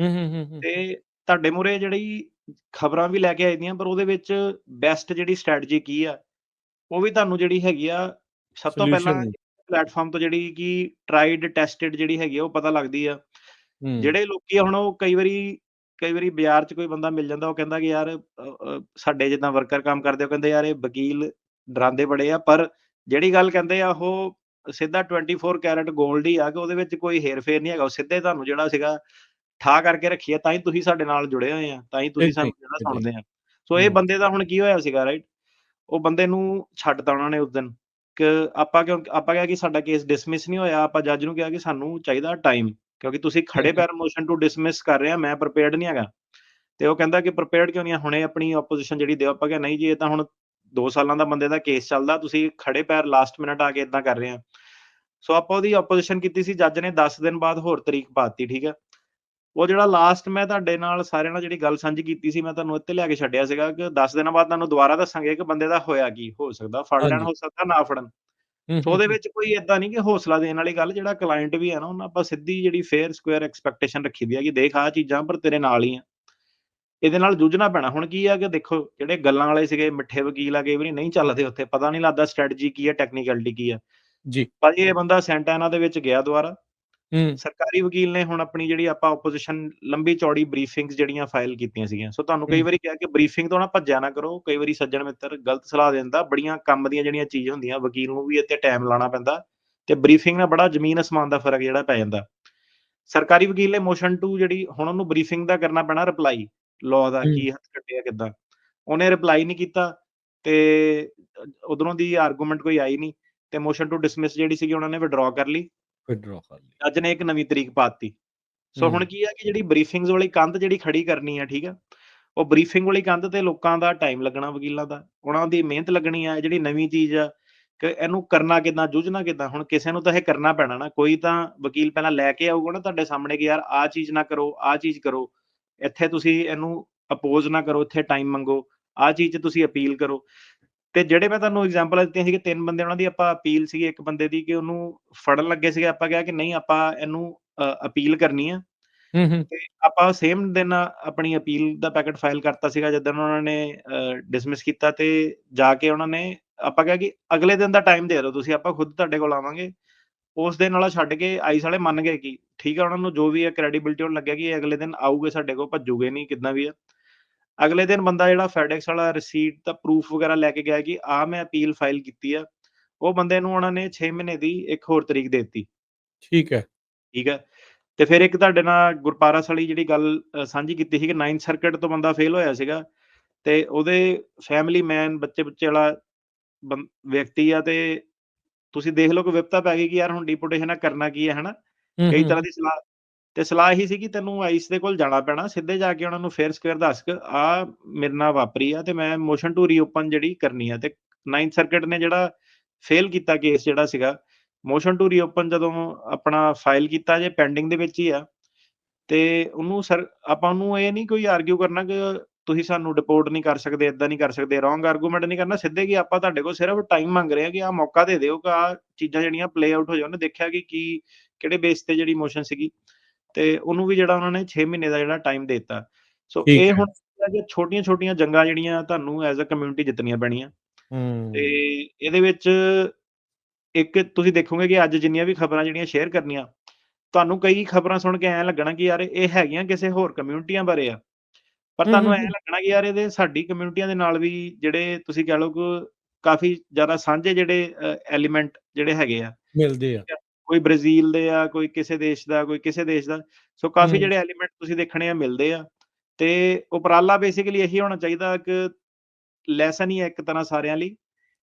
ਹੂੰ, ਹੂੰ, ਹੂੰ। ਤੇ ਤੁਹਾਡੇ ਮੂਹਰੇ ਜਿਹੜੀ ਖਬਰਾਂ ਵੀ ਲੈ ਕੇ ਆਈ ਦੀਆਂ ਪਰ ਉਹਦੇ ਵਿੱਚ ਬੈਸਟ ਜਿਹੜੀ ਸਟ੍ਰੈਟਜੀ ਕੀ ਆ, ਉਹ ਵੀ ਤੁਹਾਨੂੰ ਜਿਹੜੀ ਹੈਗੀ ਆ, ਸਭ ਤੋਂ ਪਹਿਲਾਂ ਪਲੇਟਫਾਰਮ ਤੋਂ ਜਿਹੜੀ ਕਿ ਟਰਾਈਡ ਟੈਸਟਡ ਜਿਹੜੀ ਹੈਗੀ ਆ, ਉਹ ਪਤਾ ਲੱਗਦੀ ਆ। ਜਿਹੜੇ ਲੋਕੀ ਹੁਣ ਉਹ ਕਈ ਵਾਰੀ ਕਈ ਵਾਰੀ ਬਾਜ਼ਾਰ 'ਚ ਕੋਈ ਬੰਦਾ ਮਿਲ ਜਾਂਦਾ, ਉਹ ਕਹਿੰਦਾ ਕਿ ਯਾਰ ਸਾਡੇ ਜਿੱਦਾਂ ਵਰਕਰ ਕੰਮ ਕਰਦੇ ਉਹ ਕਹਿੰਦੇ ਯਾਰ ਇਹ ਵਕੀਲ ਡਰਾਉਂਦੇ ਬੜੇ ਆ, ਪਰ ਜਿਹੜੀ ਗੱਲ ਕਹਿੰਦੇ ਆ ਉਹ ਸਿੱਧਾ 24 ਕੈਰਟ ਗੋਲਡ ਹੀ ਆ ਕਿ ਉਹਦੇ ਵਿੱਚ ਕੋਈ ਹੇਰ-ਫੇਰ ਨਹੀਂ ਹੈਗਾ। ਉਹ ਸਿੱਧੇ ਤੁਹਾਨੂੰ ਜਿਹੜਾ ਸੀਗਾ ਠਾ ਕਰਕੇ ਰੱਖੀ ਆ, ਤਾਂ ਹੀ ਤੁਸੀਂ ਸਾਡੇ ਨਾਲ ਜੁੜੇ ਹੋਏ ਆ, ਤਾਂ ਹੀ ਤੁਸੀਂ ਹੀ, ਸਾਨੂੰ ਜਿਹੜਾ ਹੀ। ਸੁਣਦੇ ਆ। ਸੋ ਇਹ ਹੂੰ। ਬੰਦੇ ਦਾ ਹੁਣ ਕੀ ਹੋਇਆ ਸੀਗਾ ਰਾਈਟ? ਉਹ ਬੰਦੇ ਨੂੰ ਛੱਡਤਾ ਉਹਨਾਂ ਨੇ ਉਸ ਦਿਨ ਕਿ ਆਪਾਂ ਕਿਉਂ ਆਪਾਂ ਕਿਹਾ ਕਿ ਸਾਡਾ ਕੇਸ ਡਿਸਮਿਸ ਨਹੀਂ ਹੋਇਆ, ਆਪਾਂ ਜੱਜ ਨੂੰ ਕਿਹਾ ਕਿ ਸਾਨੂੰ ਚਾਹੀਦਾ ਟਾਈਮ ਕਿਉਂਕਿ ਤੁਸੀਂ ਹੂੰ, ਖੜੇ ਹੂੰ। ਪੈਰ ਮੋਸ਼ਨ ਟੂ ਡਿਸਮਿਸ ਕਰ ਰਹੇ ਆ, ਮੈਂ ਪ੍ਰੀਪੇਅਰਡ ਨਹੀਂ ਹੈਗਾ। ਤੇ ਉਹ ਕਹਿੰਦਾ ਕਿ ਪ੍ਰੀਪੇਅਰਡ ਕਿਉਂ ਨਹੀਂ ਆ, ਹੁਣੇ ਆਪਣੀ ਆਪੋਜੀਸ਼ਨ ਜਿਹੜੀ ਦਿਓ। ਆਪਾਂ ਕਿਹਾ ਨਹੀਂ ਜੀ ਇਹ ਤਾਂ ਹੁਣ 2 ਸਾਲਾਂ ਦਾ ਬੰਦੇ ਦਾ ਕੇਸ ਚੱਲਦਾ, ਤੁਸੀਂ ਖੜੇ ਪੈਰ ਲਾਸਟ ਮਿੰਟ ਆ ਕੇ ਏਦਾਂ ਕਰ ਰਹੇ ਆ। ਸੋ ਆਪਾਂ ਉਹਦੀ ਆਪੋਜੀਸ਼ਨ ਕੀਤੀ ਸੀ, ਜੱਜ ਨੇ 10 ਦਿਨ ਬਾਅਦ ਹੋਰ ਤਰੀਕ ਪਾ ਦਿੱਤੀ, ਠੀਕ ਆ। ਉਹ ਜਿਹੜਾ ਲਾਸਟ ਮੈਂ ਤੁਹਾਡੇ ਨਾਲ ਸਾਰਿਆਂ ਨਾਲ ਜਿਹੜੀ ਗੱਲ ਸਾਂਝੀ ਕੀਤੀ ਸੀ, ਮੈਂ ਤੁਹਾਨੂੰ ਇੱਥੇ ਲਿਆ ਕੇ ਛੱਡਿਆ ਸੀਗਾ ਕਿ 10 ਦਿਨਾਂ ਬਾਅਦ ਤੁਹਾਨੂੰ ਦੁਬਾਰਾ ਦੱਸਾਂਗੇ ਕਿ ਬੰਦੇ ਦਾ ਹੋਇਆ ਕੀ, ਹੋ ਸਕਦਾ ਫੜ ਲੈਣ। ਹੋ ਸਕਦਾ ਨਾ ਫੜਨ। ਹੂੰ, ਸੋ ਹੂੰ, ਉਹਦੇ ਹੂੰ। ਵਿੱਚ ਕੋਈ ਏਦਾਂ ਨਹੀਂ ਕਿ ਹੌਸਲਾ ਦੇਣ ਵਾਲੀ ਗੱਲ, ਜਿਹੜਾ ਕਲਾਇੰਟ ਵੀ ਹੈ ਨਾ, ਉਹਨਾਂ ਆਪਾਂ ਸਿੱਧੀ ਜਿਹੜੀ ਫੇਅਰ ਸਕੁਏਅਰ ਐਕਸਪੈਕਟੇਸ਼ਨ ਰੱਖੀ ਦੀ ਆ ਕਿ ਦੇਖ ਆਹ ਚੀਜ਼ਾਂ ਪਰ ਤੇਰੇ ਨਾਲ ਹੀ ਆ। ਇਹਦੇ ਨਾਲ ਜੂਝਣਾ ਪੈਣਾ। ਹੁਣ ਕੀ ਆ ਕਿ ਦੇਖੋ ਜਿਹੜੇ ਗੱਲਾਂ ਵਾਲੇ ਸੀਗੇ, ਮਿੱਠੇ ਵਕੀਲ ਆ, ਕਈ ਵਾਰੀ ਨਹੀਂ ਚੱਲਦੇ ਉੱਥੇ, ਪਤਾ ਨਹੀਂ ਲੱਗਦਾ ਸਟ੍ਰੈਟਜੀ ਕੀ ਆ, ਟੈਕਨੀਕੈਲਿਟੀ ਕੀ ਆ। ਜੀ। ਭਾਜੀ ਇਹ ਬੰਦਾ ਸੈਂਟਾਨਾ ਦੇ ਵਿੱਚ ਗਿਆ ਦੁਬਾਰਾ। ਹੂੰ। ਸਰਕਾਰੀ ਵਕੀਲ ਨੇ ਹੁਣ ਆਪਣੀ ਜਿਹੜੀ ਆਪਾਂ ਆਪੋਜੀਸ਼ਨ ਲੰਬੀ ਚੌੜੀ ਬਰੀਫਿੰਗਸ ਜਿਹੜੀਆਂ ਫਾਈਲ ਕੀਤੀਆਂ ਸੀਗੀਆਂ। ਸੋ ਤੁਹਾਨੂੰ ਕਈ। ਵਾਰੀ ਕਿਹਾ ਕਿ ਬਰੀਫਿੰਗ ਤੋਂ ਨਾ ਭੱਜਿਆ ਨਾ ਕਰੋ। ਕਈ ਵਾਰੀ ਸੱਜਣ ਮਿੱਤਰ ਗਲਤ ਸਲਾਹ ਦਿੰਦਾ। ਬੜੀਆਂ ਕੰਮ ਦੀਆਂ ਜਿਹੜੀਆਂ ਚੀਜ਼ਾਂ ਹੁੰਦੀਆਂ, ਵਕੀਲ ਨੂੰ ਵੀ ਇੱਥੇ ਟਾਈਮ ਲਾਉਣਾ ਪੈਂਦਾ ਤੇ ਬਰੀਫਿੰਗ ਨਾਲ ਬੜਾ ਜ਼ਮੀਨ ਅਸਮਾਨ ਦਾ ਫ਼ਰਕ ਜਿਹੜਾ ਪੈ ਜਾਂਦਾ। ਸਰਕਾਰੀ ਵਕੀਲ ਨੇ ਮੋਸ਼ਨ ਟੂ ਜਿਹੜੀ ਹੁਣ ਉਹਨੂੰ ਬਰੀਫਿੰਗ ਦਾ ਕਰਨਾ ਪੈਣਾ ਰਿਪਲਾਈ, ਲਾਅ ਦਾ। ਕੀ ਹੱਥ ਕੱਢਿਆ ਕਿੱਦਾਂ। ਉਹਨੇ ਰਿਪਲਾਈ ਨਹੀਂ ਕੀਤਾ ਤੇ ਉਧਰੋਂ ਦੀ ਆਰਗੂਮੈਂਟ ਕੋਈ ਆਈ ਨਹੀਂ ਤੇ ਮੋਸ਼ਨ ਟੂ ਡਿਸਮਿਸ ਜਿਹੜੀ ਸੀਗੀ ਉਹਨਾਂ ਨੇ ਵਿਥਡਰਾ ਕਰ ਲਈ। ਵਿਥਡਰਾ ਕਰ ਲਈ। ਜੱਜ ਨੇ ਇੱਕ ਨਵੀਂ ਤਰੀਕ ਪਾ ਦਿੱਤੀ। ਸੋ ਹੁਣ। ਕੀ ਆ ਕਿ ਜਿਹੜੀ ਬਰੀਫਿੰਗਸ ਵਾਲੀ ਕੰਧ ਜਿਹੜੀ ਖੜੀ ਕਰਨੀ ਆ, ਠੀਕ ਆ। ਉਹ ਬਰੀਫਿੰਗ ਵਾਲੀ ਕੰਧ ਤੇ ਲੋਕਾਂ ਦਾ ਟਾਈਮ ਲੱਗਣਾ ਵਕੀਲਾਂ ਦਾ, ਉਹਨਾਂ ਦੀ ਮਿਹਨਤ ਲੱਗਣੀ ਆ। ਜਿਹੜੀ ਨਵੀਂ ਚੀਜ਼ ਆ ਕਿ ਇਹਨੂੰ ਕਰਨਾ ਕਿੱਦਾਂ, ਜੂਝਣਾ ਕਿੱਦਾਂ। ਹੁਣ ਕਿਸੇ ਨੂੰ ਤਾਂ ਇਹ ਕਰਨਾ ਪੈਣਾ ਨਾ, ਕੋਈ ਤਾਂ ਵਕੀਲ ਪਹਿਲਾਂ ਲੈ ਕੇ ਆਊਗਾ ਨਾ ਤੁਹਾਡੇ ਸਾਹਮਣੇ ਕਿ ਯਾਰ ਆਹ ਚੀਜ਼ ਨਾ ਕਰੋ, ਆਹ ਚੀਜ਼ ਕਰੋ। ਇੱਥੇ ਤੁਸੀਂ ਇਹਨੂੰ ਅਪੋਜ਼ ਨਾ ਕਰੋ, ਇੱਥੇ ਟਾਈਮ ਮੰਗੋ, ਆਹ ਚੀਜ਼ 'ਚ ਤੁਸੀਂ ਅਪੀਲ ਕਰੋ। ਤੇ ਜਿਹੜੇ ਮੈਂ ਤੁਹਾਨੂੰ ਐਗਜ਼ਾਮਪਲਾਂ ਦਿੱਤੀਆਂ ਸੀਗੀਆਂ 3 ਬੰਦੇ ਉਹਨਾਂ ਦੀ ਆਪਾਂ ਅਪੀਲ ਸੀਗੀ ਇੱਕ ਬੰਦੇ ਦੀ ਕਿ ਉਹਨੂੰ ਫੜਨ ਲੱਗੇ ਸੀਗੇ, ਆਪਾਂ ਕਿਹਾ ਕਿ ਨਹੀਂ ਆਪਾਂ ਇਹਨੂੰ ਅਪੀਲ ਕਰਨੀ ਆ। ਹੂੰ, ਹੂੰ। ਤੇ ਆਪਾਂ ਸੇਮ ਦਿਨ ਆਪਣੀ ਅਪੀਲ ਦਾ ਪੈਕੇਟ ਫਾਈਲ ਕਰਤਾ ਸੀਗਾ ਜਿੱਦਣ ਉਹਨਾਂ ਨੇ ਡਿਸਮਿਸ ਕੀਤਾ ਤੇ ਜਾ ਕੇ ਉਹਨਾਂ ਨੇ ਆਪਾਂ ਕਿਹਾ ਕਿ ਅਗਲੇ ਦਿਨ ਦਾ ਟਾਈਮ ਦੇ ਦਿਓ ਤੁਸੀਂ, ਆਪਾਂ ਖੁਦ ਤੁਹਾਡੇ ਕੋਲ ਆਵਾਂਗੇ। ਉਸ ਦਿਨ ਵਾਲਾ ਛੱਡ ਕੇ ਆਈਸ ਵਾਲੇ ਮੰਨ ਗਏ ਕਿ ਠੀਕ ਆ, ਉਹਨਾਂ ਨੂੰ ਜੋ ਵੀ ਹੈ ਕ੍ਰੈਡੀਬਿਲਿਟੀ ਹੋਣ ਲੱਗਿਆ ਕਿ ਇਹ ਅਗਲੇ ਦਿਨ ਆਊਗੇ ਸਾਡੇ ਕੋਲ, ਭੱਜੂਗੇ ਨਹੀਂ ਕਿੱਦਾਂ ਵੀ ਆ। ਅਗਲੇ ਦਿਨ ਬੰਦਾ ਜਿਹੜਾ ਫੈਡੈਕਸ ਵਾਲਾ ਰਿਸੀਟ ਦਾ ਪ੍ਰੂਫ ਵਗੈਰਾ ਲੈ ਕੇ ਗਿਆ ਕਿ ਆਹ ਮੈਂ ਅਪੀਲ ਫਾਈਲ ਕੀਤੀ ਆ। ਉਹ ਬੰਦੇ ਨੂੰ ਉਹਨਾਂ ਨੇ 6 ਮਹੀਨੇ ਦੀ ਇੱਕ ਹੋਰ ਤਰੀਕ ਦੇ ਦਿੱਤੀ। ਠੀਕ ਹੈ। ਠੀਕ ਹੈ। ਤੇ ਫਿਰ ਇੱਕ ਤੁਹਾਡੇ ਨਾਲ ਗੁਰਪਾਰਸ ਵਾਲੀ ਜਿਹੜੀ ਗੱਲ ਸਾਂਝੀ ਕੀਤੀ ਸੀ ਕਿ 9th ਸਰਕਟ ਤੋਂ ਬੰਦਾ ਫੇਲ ਹੋਇਆ ਸੀਗਾ ਤੇ ਉਹਦੇ ਫੈਮਿਲੀ ਮੈਨ ਬੱਚੇ-ਬੁੱਚੇ ਵਾਲਾ ਬੰ ਵਿਅਕਤੀ ਆ ਤੇ ਤੁਸੀਂ ਦੇਖ ਲਓ ਕਿ ਵਿਪਤਾ ਪੈ ਗਈ ਕਿ ਯਾਰ ਹੁਣ ਡਿਪੋਟੇਸ਼ਨ ਕਰਨਾ ਕੀ ਹੈ, ਹਨਾ? ਕਈ। ਤਰ੍ਹਾਂ ਦੀ ਸਲਾਹ ਤੇ ਸਲਾਹ ਇਹੀ ਸੀ ਕਿ ਤੈਨੂੰ ਆਈਸ ਦੇ ਕੋਲ ਜਾਣਾ ਪੈਣਾ, ਸਿੱਧੇ ਜਾ ਕੇ ਉਹਨਾਂ ਨੂੰ ਫੇਅਰ ਸਕੁਏਅਰ ਦੱਸ ਕੇ ਆਹ ਮੇਰੇ ਨਾਲ ਵਾਪਰੀ ਆ ਤੇ ਮੈਂ ਮੋਸ਼ਨ ਟੂ ਰੀਓਪਨ ਜਿਹੜੀ ਕਰਨੀ ਆ ਤੇ 9th ਸਰਕਟ ਨੇ ਜਿਹੜਾ ਫੇਲ ਕੀਤਾ ਕੇਸ ਜਿਹੜਾ ਸੀਗਾ, ਮੋਸ਼ਨ ਟੂ ਰੀਓਪਨ ਜਦੋਂ ਆਪਣਾ ਫਾਈਲ ਕੀਤਾ ਜੇ ਪੈਂਡਿੰਗ ਦੇ ਵਿੱਚ ਹੀ ਆ ਤੇ ਉਹਨੂੰ ਸਰ ਆਪਾਂ ਉਹਨੂੰ ਇਹ ਨਹੀਂ ਕੋਈ ਆਰਗਿਊ ਕਰਨਾ ਕਿ ਤੁਸੀਂ ਸਾਨੂੰ ਡਿਪੋਰਟ ਨਹੀਂ ਕਰ ਸਕਦੇ, ਏਦਾਂ ਨਹੀਂ ਕਰ ਸਕਦੇ, ਰੋਂਗ ਆਰਗੂਮੈਂਟ ਨਹੀਂ ਕਰਨਾ, ਸਿੱਧੇ ਕਿ ਆਪਾਂ ਤੁਹਾਡੇ ਕੋਲ ਸਿਰਫ ਟਾਈਮ ਮੰਗ ਰਹੇ ਹਾਂ ਕਿ ਆਹ ਮੌਕਾ ਦੇ ਦਿਓ ਕਿ ਆਹ ਚੀਜ਼ਾਂ ਜਿਹੜੀਆਂ ਪਲੇ ਆਊਟ ਹੋ ਜਾਣ। ਉਹਨੇ ਦੇਖਿਆ ਕਿ ਕੀ ਕਿਹੜੇ ਬੇਸ ਤੇ ਜਿਹੜੀ ਮੋਸ਼ਨ ਸੀਗੀ ਤੇ ਉਹਨੂੰ ਵੀ ਜਿਹੜਾ ਉਹਨਾਂ ਨੇ 6 ਮਹੀਨੇ ਦਾ ਜਿਹੜਾ ਟਾਈਮ ਦੇ ਦਿੱਤਾ। ਸੋ ਇਹ। ਹੁਣ ਛੋਟੀਆਂ-ਛੋਟੀਆਂ ਜੰਗਾਂ ਜਿਹੜੀਆਂ ਤੁਹਾਨੂੰ ਐਜ਼ ਅ ਕਮਿਊਨਿਟੀ ਜਿੱਤਣੀਆਂ ਪੈਣੀਆਂ। ਤੇ। ਇਹਦੇ ਵਿੱਚ ਇੱਕ ਤੁਸੀਂ ਦੇਖੋਗੇ ਕਿ ਅੱਜ ਜਿੰਨੀਆਂ ਵੀ ਖਬਰਾਂ ਜਿਹੜੀਆਂ ਸ਼ੇਅਰ ਕਰਨੀਆਂ, ਤੁਹਾਨੂੰ ਕਈ ਖਬਰਾਂ ਸੁਣ ਕੇ ਐਂ ਲੱਗਣਾ ਕਿ ਯਾਰ ਇਹ ਹੈਗੀਆਂ ਕਿਸੇ ਹੋਰ ਕਮਿਊਨਿਟੀਆਂ ਬਾਰੇ ਆ। ਪਰ ਤੁਹਾਨੂੰ ਐਂ। ਲੱਗਣਾ ਕਿ ਯਾਰ ਇਹਦੇ ਸਾਡੀ ਕਮਿਊਨਿਟੀਆਂ ਦੇ ਨਾਲ ਵੀ ਜਿਹੜੇ ਤੁਸੀਂ ਕਹਿ ਲਓ ਕਿ ਕਾਫ਼ੀ ਜ਼ਿਆਦਾ ਸਾਂਝੇ ਜਿਹੜੇ ਐਲੀਮੈਂਟ ਜਿਹੜੇ ਹੈਗੇ ਆ। ਮਿਲਦੇ ਆ। ਕੋਈ ਬ੍ਰਾਜ਼ੀਲ ਦੇ ਆ, ਕੋਈ ਕਿਸੇ ਦੇਸ਼ ਦਾ, ਕੋਈ ਕਿਸੇ ਦੇਸ਼ ਦਾ। ਸੋ ਕਾਫ਼ੀ। ਜਿਹੜੇ ਐਲੀਮੈਂਟ ਤੁਸੀਂ ਦੇਖਣੇ ਆ ਮਿਲਦੇ ਆ ਤੇ ਉਪਰਾਲਾ ਬੇਸਿਕਲੀ ਇਹੀ ਹੋਣਾ ਚਾਹੀਦਾ ਕਿ ਲੈਸਨ ਹੀ ਹੈ ਇੱਕ ਤਰ੍ਹਾਂ ਸਾਰਿਆਂ ਲਈ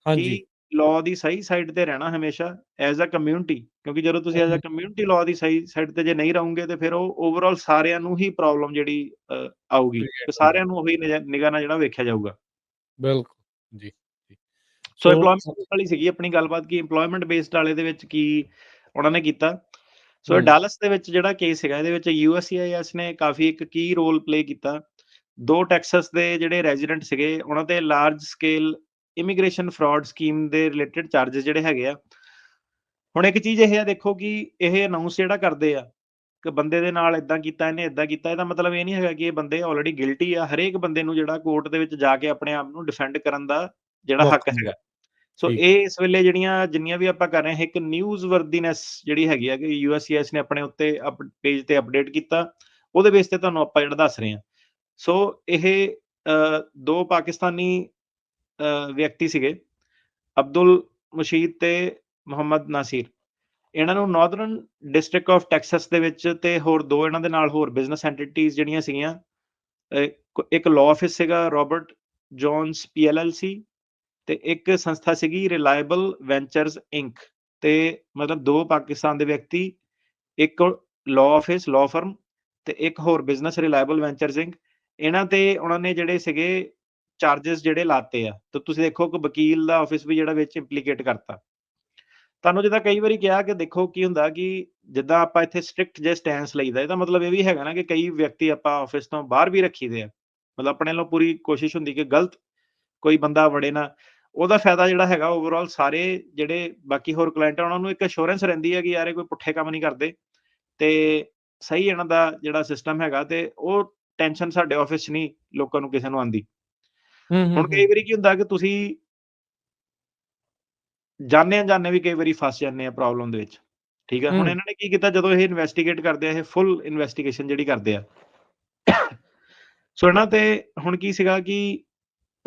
ਹਾਂਜੀ। ਕਿ ਲਾਅ ਦੀ ਸਹੀ ਸਾਈਡ ਤੇ ਰਹਿਣਾ ਹਮੇਸ਼ਾ ਐਜ਼ ਅ ਕਮਿਊਨਿਟੀ ਕਿਉਂਕਿ ਜਦੋਂ ਤੁਸੀਂ ਐਜ਼ ਅ। ਕਮਿਊਨਿਟੀ ਲਾਅ ਦੀ ਸਹੀ ਸਾਈਡ ਤੇ ਜੇ ਨਹੀਂ ਰਹੋਗੇ ਤੇ ਫਿਰ ਉਹ ਓਵਰਆਲ ਸਾਰਿਆਂ ਨੂੰ ਹੀ ਪ੍ਰੋਬਲਮ ਜਿਹੜੀ ਆਊਗੀ ਤੇ। ਸਾਰਿਆਂ ਨੂੰ ਉਹੀ ਨਿਗਾਹ ਨਾਲ ਜਿਹੜਾ ਵੇਖਿਆ ਜਾਊਗਾ। ਬਿਲਕੁਲ ਜੀ। ਸੋ ਇੰਪਲੋਇਮੈਂਟ ਵਾਲੀ ਸੀਗੀ ਆਪਣੀ ਗੱਲਬਾਤ ਕਿ ਇੰਪਲੋਇਮੈਂਟ ਬੇਸਡ ਵਾਲੇ ਦੇ ਵਿੱਚ ਕੀ ਉਹਨਾਂ ਨੇ ਕੀਤਾ। ਸੋ। ਡਾਲਸ ਦੇ ਵਿੱਚ ਜਿਹੜਾ ਕੇਸ ਹੈਗਾ ਇਹਦੇ ਵਿੱਚ ਯੂਐਸਸੀਆਈਐਸ ਨੇ ਕਾਫੀ ਇੱਕ ਕੀ ਰੋਲ ਪਲੇ ਕੀਤਾ। 2 ਟੈਕਸਾਸ ਦੇ ਜਿਹੜੇ ਰੈਜ਼ੀਡੈਂਟ ਸੀਗੇ ਉਹਨਾਂ ਤੇ large scale immigration fraud scheme ਦੇ ਰਿਲੇਟਡ ਚਾਰजेस ਜਿਹੜੇ ਹੈਗੇ ਆ। ਹੁਣ ਇੱਕ ਚੀਜ਼ ਇਹ ਆ ਦੇਖੋ ਕਿ ਇਹ ਅਨਾਉਂਸ ਜਿਹੜਾ ਕਰਦੇ ਆ ਕਿ ਬੰਦੇ ਦੇ ਨਾਲ ਇਦਾਂ ਕੀਤਾ ਇਹਨੇ ਇਦਾਂ ਕੀਤਾ ਇਹਦਾ ਮਤਲਬ ਇਹ ਨਹੀਂ ਹੈਗਾ ਕਿ ਇਹ ਬੰਦੇ ਆਲਰੇਡੀ ਗਿਲਟੀ ਆ ਹਰੇਕ ਬੰਦੇ ਨੂੰ ਜਿਹੜਾ ਕੋਰਟ ਦੇ ਵਿੱਚ ਜਾ ਕੇ ਆਪਣੇ ਆਪ ਨੂੰ ਡਿਫੈਂਡ ਕਰਨ ਦਾ ਜਿਹੜਾ ਹੱਕ ਹੈਗਾ। ਸੋ। ਇਹ ਇਸ ਵੇਲੇ ਜਿਹੜੀਆਂ ਜਿੰਨੀਆਂ ਵੀ ਆਪਾਂ ਕਰ ਰਹੇ ਹਾਂ ਇੱਕ ਨਿਊਜ਼ ਵਰਦੀਨੈਸ ਜਿਹੜੀ ਹੈਗੀ ਆ ਕਿ ਯੂਐਸਸੀਐਸ ਨੇ ਆਪਣੇ ਉੱਤੇ ਪੇਜ ਤੇ ਅਪਡੇਟ ਕੀਤਾ। ਉਹਦੇ ਬੇਸ ਤੇ ਤੁਹਾਨੂੰ ਆਪਾਂ ਜਿਹੜਾ ਦੱਸ ਰਹੇ ਹਾਂ। ਸੋ ਇਹ 2 ਪਾਕਿਸਤਾਨੀ ਵਿਅਕਤੀ ਸੀਗੇ ਅਬਦੁਲ ਮਸ਼ੀਦ ਤੇ ਮੁਹੰਮਦ ਨਾਸਿਰ। ਇਹਨਾਂ ਨੂੰ ਨਾਰਦਰਨ ਡਿਸਟ੍ਰਿਕਟ ਆਫ ਟੈਕਸਾਸ ਦੇ ਵਿੱਚ ਤੇ ਹੋਰ 2 ਇਹਨਾਂ ਦੇ ਨਾਲ ਹੋਰ ਬਿਜ਼ਨਸ ਐਂਟੀਟੀਜ਼ ਜਿਹੜੀਆਂ ਸੀਗੀਆਂ ਇੱਕ ਲਾਅ ਆਫਿਸ ਸੀਗਾ ਰਾਬਰਟ ਜੋਨਸ ਪੀਐਲਐਲਸੀ ਤੇ ਇੱਕ ਸੰਸਥਾ ਸੀਗੀ ਰਿਲਾਇਬਲ ਵੈਂਚਰਸ ਇੰਕ ਤੇ ਮਤਲਬ ਦੋ ਪਾਕਿਸਤਾਨ ਦੇ ਵਿਅਕਤੀ, ਇੱਕ ਲਾਅ ਆਫਿਸ ਲਾਅ ਫਰਮ ਤੇ ਇੱਕ ਹੋਰ ਬਿਜ਼ਨਸ ਰਿਲਾਇਬਲ ਵੈਂਚਰਸ ਇੰਕ ਇਹਨਾਂ ਤੇ ਉਹਨਾਂ ਨੇ ਜਿਹੜੇ ਸੀਗੇ ਚਾਰजेस ਜਿਹੜੇ ਲਾਤੇ ਆ ਤੇ ਤੁਸੀਂ ਦੇਖੋ ਕਿ ਵਕੀਲ ਦਾ ਆਫਿਸ ਵੀ ਜਿਹੜਾ ਵਿੱਚ ਇੰਪਲੀਕੇਟ ਕਰਤਾ। ਤੁਹਾਨੂੰ ਜਿੱਦਾਂ ਕਈ ਵਾਰੀ ਕਿਹਾ ਕਿ ਦੇਖੋ ਕੀ ਹੁੰਦਾ ਕਿ ਜਿੱਦਾਂ ਆਪਾਂ ਇੱਥੇ ਸਟ੍ਰਿਕਟ ਜੇ ਸਟੈਂਸ ਲਈਦਾ, ਇਹਦਾ ਮਤਲਬ ਇਹ ਵੀ ਹੈਗਾ ਨਾ ਕਿ ਕਈ ਵਿਅਕਤੀ ਆਪਾਂ ਆਫਿਸ ਤੋਂ ਬਾਹਰ ਵੀ ਰੱਖੀਦੇ ਆ। ਮਤਲਬ ਆਪਣੇ ਵੱਲੋਂ ਪੂਰੀ ਕੋਸ਼ਿਸ਼ ਹੁੰਦੀ ਕਿ ਗਲਤ ਕੋਈ ਬੰਦਾ ਵੜੇ ਨਾ। ਉਹਦਾ ਫਾਇਦਾ ਜਿਹੜਾ ਹੈਗਾ ਓਵਰਆਲ ਸਾਰੇ ਜਿਹੜੇ ਬਾਕੀ ਹੋਰ ਕਲਾਇੰਟ ਆ ਉਹਨਾਂ ਨੂੰ ਇੱਕ ਅਸ਼ੋਰੈਂਸ ਰਹਿੰਦੀ ਹੈ ਕਿ ਯਾਰ ਇਹ ਕੋਈ ਪੁੱਠੇ ਕੰਮ ਨਹੀਂ ਕਰਦੇ ਤੇ ਸਹੀ ਇਹਨਾਂ ਦਾ ਜਿਹੜਾ ਸਿਸਟਮ ਹੈਗਾ ਤੇ ਉਹ ਟੈਨਸ਼ਨ ਸਾਡੇ ਆਫਿਸ 'ਚ ਨਹੀਂ ਲੋਕਾਂ ਨੂੰ ਕਿਸੇ ਨੂੰ ਆਂਦੀ। ਹੁਣ ਕਈ। ਵਾਰੀ ਕੀ ਹੁੰਦਾ ਕਿ ਤੁਸੀਂ ਜਾਣੇ-ਅਣਜਾਣੇ ਵੀ ਕਈ ਵਾਰੀ ਫਸ ਜਾਂਦੇ ਆ ਪ੍ਰੋਬਲਮ ਦੇ ਵਿੱਚ। ਠੀਕ ਹੈ। ਹੁਣ। ਇਹਨਾਂ ਨੇ ਕੀ ਕੀਤਾ ਜਦੋਂ ਇਹ ਇਨਵੈਸਟੀਗੇਟ ਕਰਦੇ ਆ ਇਹ ਫੁੱਲ ਇਨਵੈਸਟੀਗੇਸ਼ਨ ਜਿਹੜੀ ਕਰਦੇ ਆ। ਸੋ ਇਹਨਾਂ ਤੇ ਹੁਣ ਕੀ ਸੀਗਾ ਕਿ